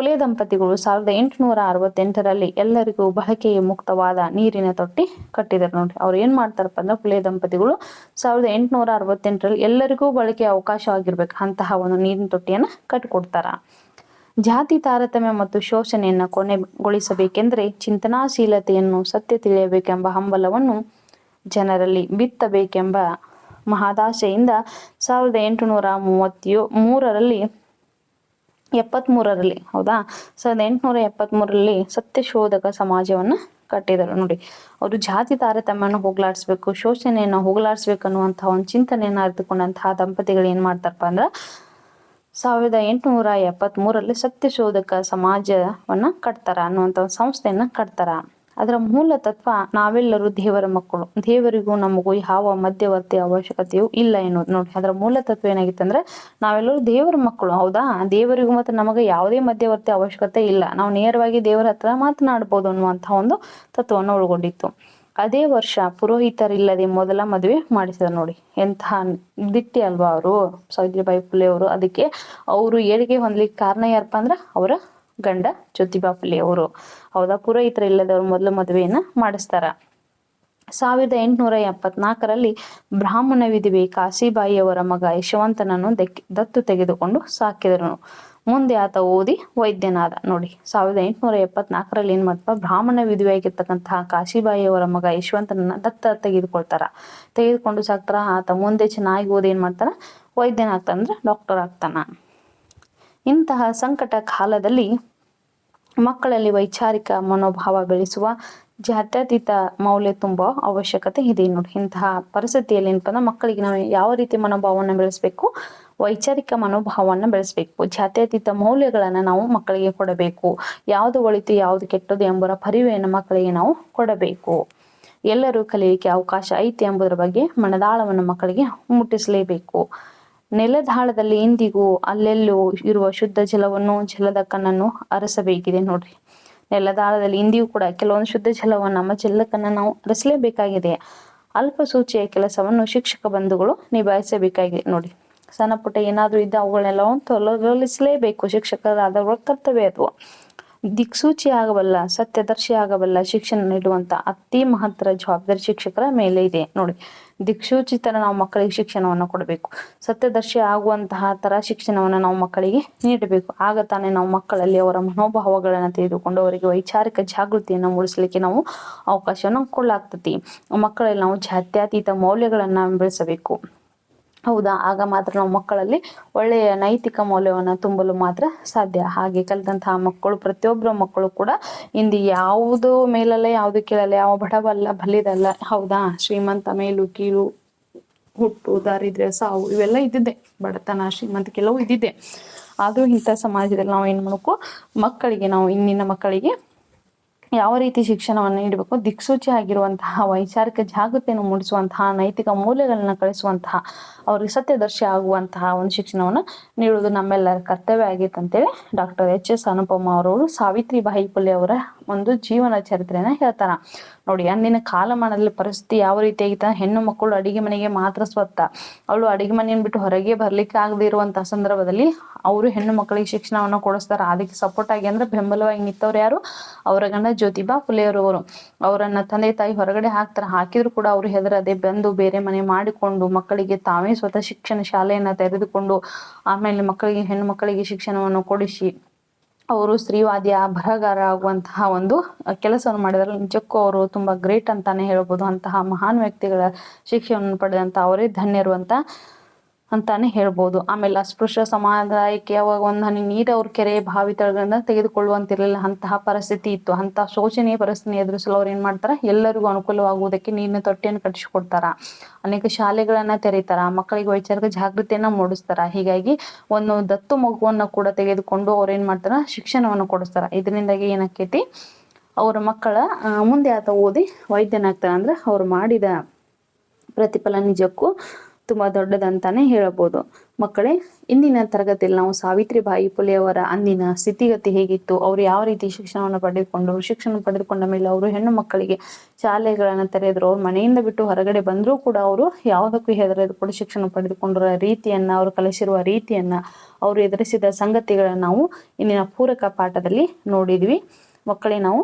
ಪುಲೆ ದಂಪತಿಗಳು ಸಾವಿರದ ಎಂಟುನೂರ ಅರವತ್ತೆಂಟರಲ್ಲಿ ಎಲ್ಲರಿಗೂ ಬಳಕೆಗೆ ಮುಕ್ತವಾದ ನೀರಿನ ತೊಟ್ಟಿ ಕಟ್ಟಿದರು ನೋಡಿ ಅವ್ರು ಏನ್ ಮಾಡ್ತಾರಪ್ಪ ಅಂದ್ರೆ ಕುಲೆ ದಂಪತಿಗಳು ಸಾವಿರದ ಎಂಟುನೂರ ಅರವತ್ತೆಂಟರಲ್ಲಿ ಎಲ್ಲರಿಗೂ ಬಳಕೆ ಅವಕಾಶ ಆಗಿರ್ಬೇಕು. ಅಂತಹ ಒಂದು ನೀರಿನ ತೊಟ್ಟಿಯನ್ನ ಕಟ್ಟಿಕೊಡ್ತಾರ. ಜಾತಿ ತಾರತಮ್ಯ ಮತ್ತು ಶೋಷಣೆಯನ್ನ ಕೊನೆಗೊಳಿಸಬೇಕೆಂದರೆ ಚಿಂತನಾಶೀಲತೆಯನ್ನು ಸತ್ಯ ತಿಳಿಯಬೇಕೆಂಬ ಹಂಬಲವನ್ನು ಜನರಲ್ಲಿ ಬಿತ್ತಬೇಕೆಂಬ ಮಹಾದಾಶೆಯಿಂದ ಸಾವಿರದ ಎಂಟುನೂರ ಮೂವತ್ತೇಳು ಮೂರರಲ್ಲಿ ಎಪ್ಪತ್ಮೂರರಲ್ಲಿ, ಹೌದಾ? ಸಾವಿರದ ಎಂಟುನೂರ ಎಪ್ಪತ್ಮೂರರಲ್ಲಿ ಸತ್ಯಶೋಧಕ ಸಮಾಜವನ್ನು ಕಟ್ಟಿದರು ನೋಡಿ. ಅವರು ಜಾತಿ ತಾರತಮ್ಯನ ಹೋಗ್ಲಾಡಿಸ್ಬೇಕು ಶೋಷಣೆಯನ್ನು ಹೋಗ್ಲಾಡಿಸ್ಬೇಕು ಅನ್ನುವಂತಹ ಒಂದು ಚಿಂತನೆಯನ್ನು ಅರಿತುಕೊಂಡಂತಹ ದಂಪತಿಗಳು ಏನು ಮಾಡ್ತಾರಪ್ಪ ಅಂದ್ರೆ, ಸಾವಿರದ ಎಂಟುನೂರ ಎಪ್ಪತ್ತ್ ಮೂರಲ್ಲಿ ಸತ್ಯಶೋಧಕ ಸಮಾಜವನ್ನು ಕಟ್ತಾರ ಅನ್ನುವಂಥ ಒಂದು ಸಂಸ್ಥೆಯನ್ನು ಕಟ್ತಾರ. ಅದರ ಮೂಲ ತತ್ವ ನಾವೆಲ್ಲರೂ ದೇವರ ಮಕ್ಕಳು. ದೇವರಿಗೂ ನಮಗೂ ಯಾವ ಮಧ್ಯವರ್ತಿ ಅವಶ್ಯಕತೆಯು ಇಲ್ಲ ಎನ್ನುವುದು ನೋಡಿ, ಅದರ ಮೂಲ ತತ್ವ ಏನಾಗಿತ್ತು ಅಂದ್ರೆ, ನಾವೆಲ್ಲರೂ ದೇವರ ಮಕ್ಕಳು. ಹೌದಾ? ದೇವರಿಗೂ ಮತ್ತೆ ನಮಗೆ ಯಾವುದೇ ಮಧ್ಯವರ್ತಿ ಅವಶ್ಯಕತೆ ಇಲ್ಲ. ನಾವು ನೇರವಾಗಿ ದೇವರ ಹತ್ರ ಮಾತನಾಡಬಹುದು ಅನ್ನುವಂತಹ ಒಂದು ತತ್ವವನ್ನು ಒಳಗೊಂಡಿತ್ತು ಅದೇ ವರ್ಷ ಪುರೋಹಿತರಿಲ್ಲದೆ ಮೊದಲ ಮದುವೆ ಮಾಡಿಸಿದ ನೋಡಿ. ಎಂತಹ ದಿಟ್ಟಿ ಅಲ್ವಾ ಅವರು? ಸಾವಿತ್ರಿಬಾಯಿ ಫುಲೆ ಅವರು ಅದಕ್ಕೆ ಅವರು ಏಳಿಗೆ ಹೊಂದ್ಲಿಕ್ಕೆ ಕಾರಣ ಯಾರಪ್ಪ ಅಂದ್ರೆ, ಅವರ ಗಂಡ ಜ್ಯೋತಿಬಾ ಅವರು. ಹೌದಾ? ಪುರೋಹಿತರ ಇಲ್ಲದವರು ಮೊದಲು ಮದುವೆಯನ್ನ ಮಾಡಿಸ್ತಾರ. ಸಾವಿರದ ಎಂಟುನೂರ ಎಪ್ಪತ್ನಾಲ್ಕರಲ್ಲಿ ಬ್ರಾಹ್ಮಣ ವಿಧಿವೆ ಕಾಶಿಬಾಯಿಯವರ ಮಗ ಯಶವಂತನನ್ನು ದತ್ತು ತೆಗೆದುಕೊಂಡು ಸಾಕಿದನು. ಮುಂದೆ ಆತ ಓದಿ ವೈದ್ಯನಾದ. ನೋಡಿ, ಸಾವಿರದ ಎಂಟುನೂರ ಎಪ್ಪತ್ನಾಲ್ಕರಲ್ಲಿ ಏನ್ ಮಾಡ್ತಾ ಬ್ರಾಹ್ಮಣ ವಿಧಿಯಾಗಿರ್ತಕ್ಕಂತಹ ಕಾಶಿಬಾಯಿಯವರ ಮಗ ಯಶವಂತನನ್ನ ದತ್ತ ತೆಗೆದುಕೊಳ್ತಾರ. ತೆಗೆದುಕೊಂಡು ಸಾಕ್ತಾರ. ಆತ ಮುಂದೆ ಚೆನ್ನಾಗಿ ಓದಿ ಏನ್ ಮಾಡ್ತಾರ ವೈದ್ಯನಾಗ್ತಾನಂದ್ರೆ ಡಾಕ್ಟರ್ ಆಗ್ತಾನ. ಇಂತಹ ಸಂಕಟ ಕಾಲದಲ್ಲಿ ಮಕ್ಕಳಲ್ಲಿ ವೈಚಾರಿಕ ಮನೋಭಾವ ಬೆಳೆಸುವ ಜಾತ್ಯತೀತ ಮೌಲ್ಯ ತುಂಬ ಅವಶ್ಯಕತೆ ಇದೆ ನೋಡಿ. ಇಂತಹ ಪರಿಸ್ಥಿತಿಯಲ್ಲಿ ಏನಪ್ಪ ಮಕ್ಕಳಿಗೆ ನಾವು ಯಾವ ರೀತಿ ಮನೋಭಾವವನ್ನು ಬೆಳೆಸಬೇಕು? ವೈಚಾರಿಕ ಮನೋಭಾವವನ್ನು ಬೆಳೆಸಬೇಕು. ಜಾತ್ಯತೀತ ಮೌಲ್ಯಗಳನ್ನು ನಾವು ಮಕ್ಕಳಿಗೆ ಕೊಡಬೇಕು. ಯಾವುದು ಒಳಿತು, ಯಾವುದು ಕೆಟ್ಟದು ಎಂಬುದರ ಪರಿವೆಯನ್ನು ಮಕ್ಕಳಿಗೆ ನಾವು ಕೊಡಬೇಕು. ಎಲ್ಲರೂ ಕಲಿಯಲಿಕ್ಕೆ ಅವಕಾಶ ಐತಿ ಎಂಬುದರ ಬಗ್ಗೆ ಮನದಾಳವನ್ನು ಮಕ್ಕಳಿಗೆ ಮುಟ್ಟಿಸಲೇಬೇಕು. ನೆಲದಾಳದಲ್ಲಿ ಇಂದಿಗೂ ಅಲ್ಲೆಲ್ಲೂ ಇರುವ ಶುದ್ಧ ಜಲವನ್ನು, ಜಲದ ಕಣ್ಣನ್ನು ಅರಸಬೇಕಿದೆ ನೋಡ್ರಿ. ನೆಲದಾಳದಲ್ಲಿ ಇಂದಿಗೂ ಕೂಡ ಕೆಲವೊಂದು ಶುದ್ಧ ಜಲವನ್ನು ನಮ್ಮ ಜಲಕನ್ನ ನಾವು ಅರಸಲೇಬೇಕಾಗಿದೆ. ಅಲ್ಪಸೂಚಿಯ ಕೆಲಸವನ್ನು ಶಿಕ್ಷಕ ಬಂಧುಗಳು ನಿಭಾಯಿಸಬೇಕಾಗಿದೆ ನೋಡಿ ಸಣ್ಣ ಪುಟ್ಟ ಏನಾದರೂ ಇದ್ದ ಅವುಗಳನ್ನೆಲ್ಲವನ್ನು ತೊಲಗಿಸಲೇಬೇಕು ಶಿಕ್ಷಕರಾದವರ ಕರ್ತವ್ಯ ಅದು. ದಿಕ್ಸೂಚಿ ಆಗಬಲ್ಲ, ಸತ್ಯದರ್ಶಿ ಆಗಬಲ್ಲ ಶಿಕ್ಷಣ ನೀಡುವಂತ ಅತಿ ಮಹತ್ತರ ಜವಾಬ್ದಾರಿ ಶಿಕ್ಷಕರ ಮೇಲೆ ಇದೆ ನೋಡಿ ದಿಕ್ಸೂಚಿ ತರ ನಾವು ಮಕ್ಕಳಿಗೆ ಶಿಕ್ಷಣವನ್ನು ಕೊಡಬೇಕು. ಸತ್ಯದರ್ಶಿ ಆಗುವಂತಹ ತರ ಶಿಕ್ಷಣವನ್ನು ನಾವು ಮಕ್ಕಳಿಗೆ ನೀಡಬೇಕು. ಆಗ ತಾನೇ ನಾವು ಮಕ್ಕಳಲ್ಲಿ ಅವರ ಮನೋಭಾವಗಳನ್ನು ತೆಗೆದುಕೊಂಡು ಅವರಿಗೆ ವೈಚಾರಿಕ ಜಾಗೃತಿಯನ್ನು ಮೂಡಿಸಲಿಕ್ಕೆ ನಾವು ಅವಕಾಶವನ್ನು ಕೊಡಲಾಗ್ತತಿ. ಮಕ್ಕಳಲ್ಲಿ ನಾವು ಜಾತ್ಯತೀತ ಮೌಲ್ಯಗಳನ್ನ ಬೆಳೆಸಬೇಕು. ಹೌದಾ? ಆಗ ಮಾತ್ರ ನಾವು ಮಕ್ಕಳಲ್ಲಿ ಒಳ್ಳೆಯ ನೈತಿಕ ಮೌಲ್ಯವನ್ನು ತುಂಬಲು ಮಾತ್ರ ಸಾಧ್ಯ. ಹಾಗೆ ಕಲಿತಂತಹ ಮಕ್ಕಳು ಪ್ರತಿಯೊಬ್ಬರ ಮಕ್ಕಳು ಕೂಡ ಇಂದು ಯಾವುದು ಮೇಲಲ್ಲ, ಯಾವುದು ಕೇಳಲ್ಲ, ಯಾವ ಬಡವಲ್ಲ ಬಲ್ಲಿದಲ್ಲ. ಹೌದಾ? ಶ್ರೀಮಂತ, ಮೇಲು, ಕೀಳು, ಹುಟ್ಟು ದಾರಿದ್ರೆ ಸಾವು, ಇವೆಲ್ಲ ಇದ್ದಿದ್ದೆ. ಬಡತನ, ಶ್ರೀಮಂತ ಕೆಲವು ಇದ್ದಿದ್ದೆ. ಆದರೂ ಇಂಥ ಸಮಾಜದಲ್ಲಿ ನಾವು ಏನು ಮಾಡಬೇಕು? ಮಕ್ಕಳಿಗೆ ನಾವು, ಇಂದಿನ ಮಕ್ಕಳಿಗೆ ಯಾವ ರೀತಿ ಶಿಕ್ಷಣವನ್ನು ನೀಡಬೇಕು, ದಿಕ್ಸೂಚಿ ಆಗಿರುವಂತಹ, ವೈಚಾರಿಕ ಜಾಗೃತಿಯನ್ನು ಮೂಡಿಸುವಂತಹ, ನೈತಿಕ ಮೌಲ್ಯಗಳನ್ನ ಕಳಿಸುವಂತಹ, ಅವ್ರಿಗೆ ಸತ್ಯದರ್ಶಿ ಆಗುವಂತಹ ಒಂದು ಶಿಕ್ಷಣವನ್ನು ನೀಡುವುದು ನಮ್ಮೆಲ್ಲರ ಕರ್ತವ್ಯ ಆಗಿತ್ತು ಅಂತೇಳಿ ಡಾಕ್ಟರ್ ಎಚ್ ಎಸ್ ಅನುಪಮ ಅವರವರು ಸಾವಿತ್ರಿಬಾಯಿ ಪುಲೆ ಅವರ ಒಂದು ಜೀವನ ಚರಿತ್ರೆಯನ್ನು ಹೇಳ್ತಾರ. ನೋಡಿ, ಅಂದಿನ ಕಾಲಮಾನದಲ್ಲಿ ಪರಿಸ್ಥಿತಿ ಯಾವ ರೀತಿ ಆಗಿತ್ತ? ಹೆಣ್ಣು ಮಕ್ಕಳು ಅಡಿಗೆ ಮನೆಗೆ ಮಾತ್ರ ಸ್ವತ್ತ. ಅವಳು ಅಡಿಗೆ ಮನೆಯನ್ನು ಬಿಟ್ಟು ಹೊರಗೆ ಬರ್ಲಿಕ್ಕೆ ಆಗದೆ ಇರುವಂತಹ ಸಂದರ್ಭದಲ್ಲಿ ಅವರು ಹೆಣ್ಣು ಮಕ್ಕಳಿಗೆ ಶಿಕ್ಷಣವನ್ನು ಕೊಡಿಸ್ತಾರೆ. ಅದಕ್ಕೆ ಸಪೋರ್ಟ್ ಆಗಿ ಅಂದ್ರೆ ಬೆಂಬಲವಾಗಿ ನಿಂತವ್ರು ಯಾರು? ಅವರ ಗಂಡ ಜ್ಯೋತಿಬಾ ಫುಲೆಯವರು ಅವರನ್ನ ತಂದೆ ತಾಯಿ ಹೊರಗಡೆ ಹಾಕ್ತಾರೆ. ಹಾಕಿದ್ರು ಕೂಡ ಅವರು ಹೆದರದೆ ಬಂದು ಬೇರೆ ಮನೆ ಮಾಡಿಕೊಂಡು ಮಕ್ಕಳಿಗೆ ತಾವೇ ಸ್ವತಃ ಶಿಕ್ಷಣ ಶಾಲೆಯನ್ನ ತೆರೆದುಕೊಂಡು ಆಮೇಲೆ ಮಕ್ಕಳಿಗೆ, ಹೆಣ್ಣು ಮಕ್ಕಳಿಗೆ ಶಿಕ್ಷಣವನ್ನು ಕೊಡಿಸಿ ಅವರು ಸ್ತ್ರೀವಾದಿಯ ಬರಹಗಾರ ಆಗುವಂತಹ ಒಂದು ಕೆಲಸವನ್ನು ಮಾಡಿದಾರೆ ನಿಜಕ್ಕೂ ಅವರು ತುಂಬಾ ಗ್ರೇಟ್ ಅಂತಾನೆ ಹೇಳ್ಬೋದು. ಅಂತಹ ಮಹಾನ್ ವ್ಯಕ್ತಿಗಳ ಶಿಕ್ಷಣವನ್ನು ಪಡೆದಂತ ಅವರೇ ಧನ್ಯರು ಅಂತ ಅಂತಾನೆ ಹೇಳ್ಬೋದು. ಆಮೇಲೆ ಅಸ್ಪೃಶ್ಯ ಸಮುದಾಯಕ್ಕೆ ಅವಾಗ ಒಂದು ಹನಿ ನೀರು ಅವ್ರ ಕೆರೆ ಬಾವಿ ತಳಗಳಿಂದ ತೆಗೆದುಕೊಳ್ಳುವಂತಿರಲಿಲ್ಲ. ಅಂತಹ ಪರಿಸ್ಥಿತಿ ಇತ್ತು. ಅಂತಹ ಶೋಚನೀಯ ಪರಿಸ್ಥಿತಿ ಎದುರಿಸಲು ಅವ್ರು ಏನ್ ಮಾಡ್ತಾರ? ಎಲ್ಲರಿಗೂ ಅನುಕೂಲವಾಗುವುದಕ್ಕೆ ನೀರಿನ ತೊಟ್ಟಿಯನ್ನು ಕಟ್ಟಿಸಿಕೊಡ್ತಾರ. ಅನೇಕ ಶಾಲೆಗಳನ್ನ ತೆರೀತಾರ. ಮಕ್ಕಳಿಗೆ ವೈಚಾರಿಕ ಜಾಗೃತಿಯನ್ನ ಮೂಡಿಸ್ತಾರ. ಹೀಗಾಗಿ ಒಂದು ದತ್ತು ಮಗುವನ್ನ ಕೂಡ ತೆಗೆದುಕೊಂಡು ಅವ್ರು ಏನ್ ಮಾಡ್ತಾರ? ಶಿಕ್ಷಣವನ್ನು ಕೊಡಿಸ್ತಾರ. ಇದರಿಂದಾಗಿ ಏನಾಕೈತಿ ಅವ್ರ ಮಕ್ಕಳ ಮುಂದೆ ಆತ ಓದಿ ವೈದ್ಯನಾಗ್ತಾರ. ಅಂದ್ರೆ ಅವ್ರು ಮಾಡಿದ ಪ್ರತಿಫಲ ನಿಜಕ್ಕೂ ತುಂಬಾ ದೊಡ್ಡದಂತಾನೆ ಹೇಳಬಹುದು. ಮಕ್ಕಳೇ, ಇಂದಿನ ತರಗತಿಯಲ್ಲಿ ನಾವು ಸಾವಿತ್ರಿ ಬಾಯಿ ಅವರ ಅಂದಿನ ಸ್ಥಿತಿಗತಿ ಹೇಗಿತ್ತು? ಅವರು ಯಾವ ರೀತಿ ಶಿಕ್ಷಣವನ್ನು ಪಡೆದುಕೊಂಡು ಶಿಕ್ಷಣ ಪಡೆದುಕೊಂಡ ಮೇಲೆ ಅವರು ಹೆಣ್ಣು ಮಕ್ಕಳಿಗೆ ಶಾಲೆಗಳನ್ನು ತೆರೆದ್ರು? ಅವ್ರ ಮನೆಯಿಂದ ಬಿಟ್ಟು ಹೊರಗಡೆ ಬಂದರೂ ಕೂಡ ಅವರು ಯಾವುದಕ್ಕೂ ಹೆದರದು ಕೂಡ ಶಿಕ್ಷಣ ಪಡೆದುಕೊಂಡಿರೋ ರೀತಿಯನ್ನ, ಅವರು ಕಲಿಸಿರುವ ರೀತಿಯನ್ನ, ಅವರು ಎದುರಿಸಿದ ಸಂಗತಿಗಳನ್ನು ನಾವು ಇಂದಿನ ಪೂರಕ ಪಾಠದಲ್ಲಿ ನೋಡಿದ್ವಿ. ಮಕ್ಕಳೇ ನಾವು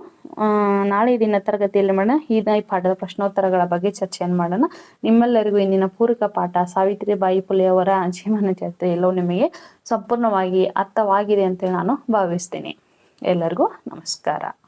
ನಾಳೆ ದಿನ ತರಗತಿಯಲ್ಲಿ ಮಾಡೋಣ. ಈ ಪಾಠದ ಪ್ರಶ್ನೋತ್ತರಗಳ ಬಗ್ಗೆ ಚರ್ಚೆಯನ್ನು ಮಾಡೋಣ. ನಿಮ್ಮೆಲ್ಲರಿಗೂ ಇಂದಿನ ಪೂರಕ ಪಾಠ ಸಾವಿತ್ರಿ ಬಾಯಿ ಅವರ ಜೀವನ ಚರಿತ್ರೆ ಎಲ್ಲವೂ ನಿಮಗೆ ಸಂಪೂರ್ಣವಾಗಿ ಅರ್ಥವಾಗಿದೆ ಅಂತ ನಾನು ಭಾವಿಸ್ತೇನೆ. ಎಲ್ಲರಿಗೂ ನಮಸ್ಕಾರ.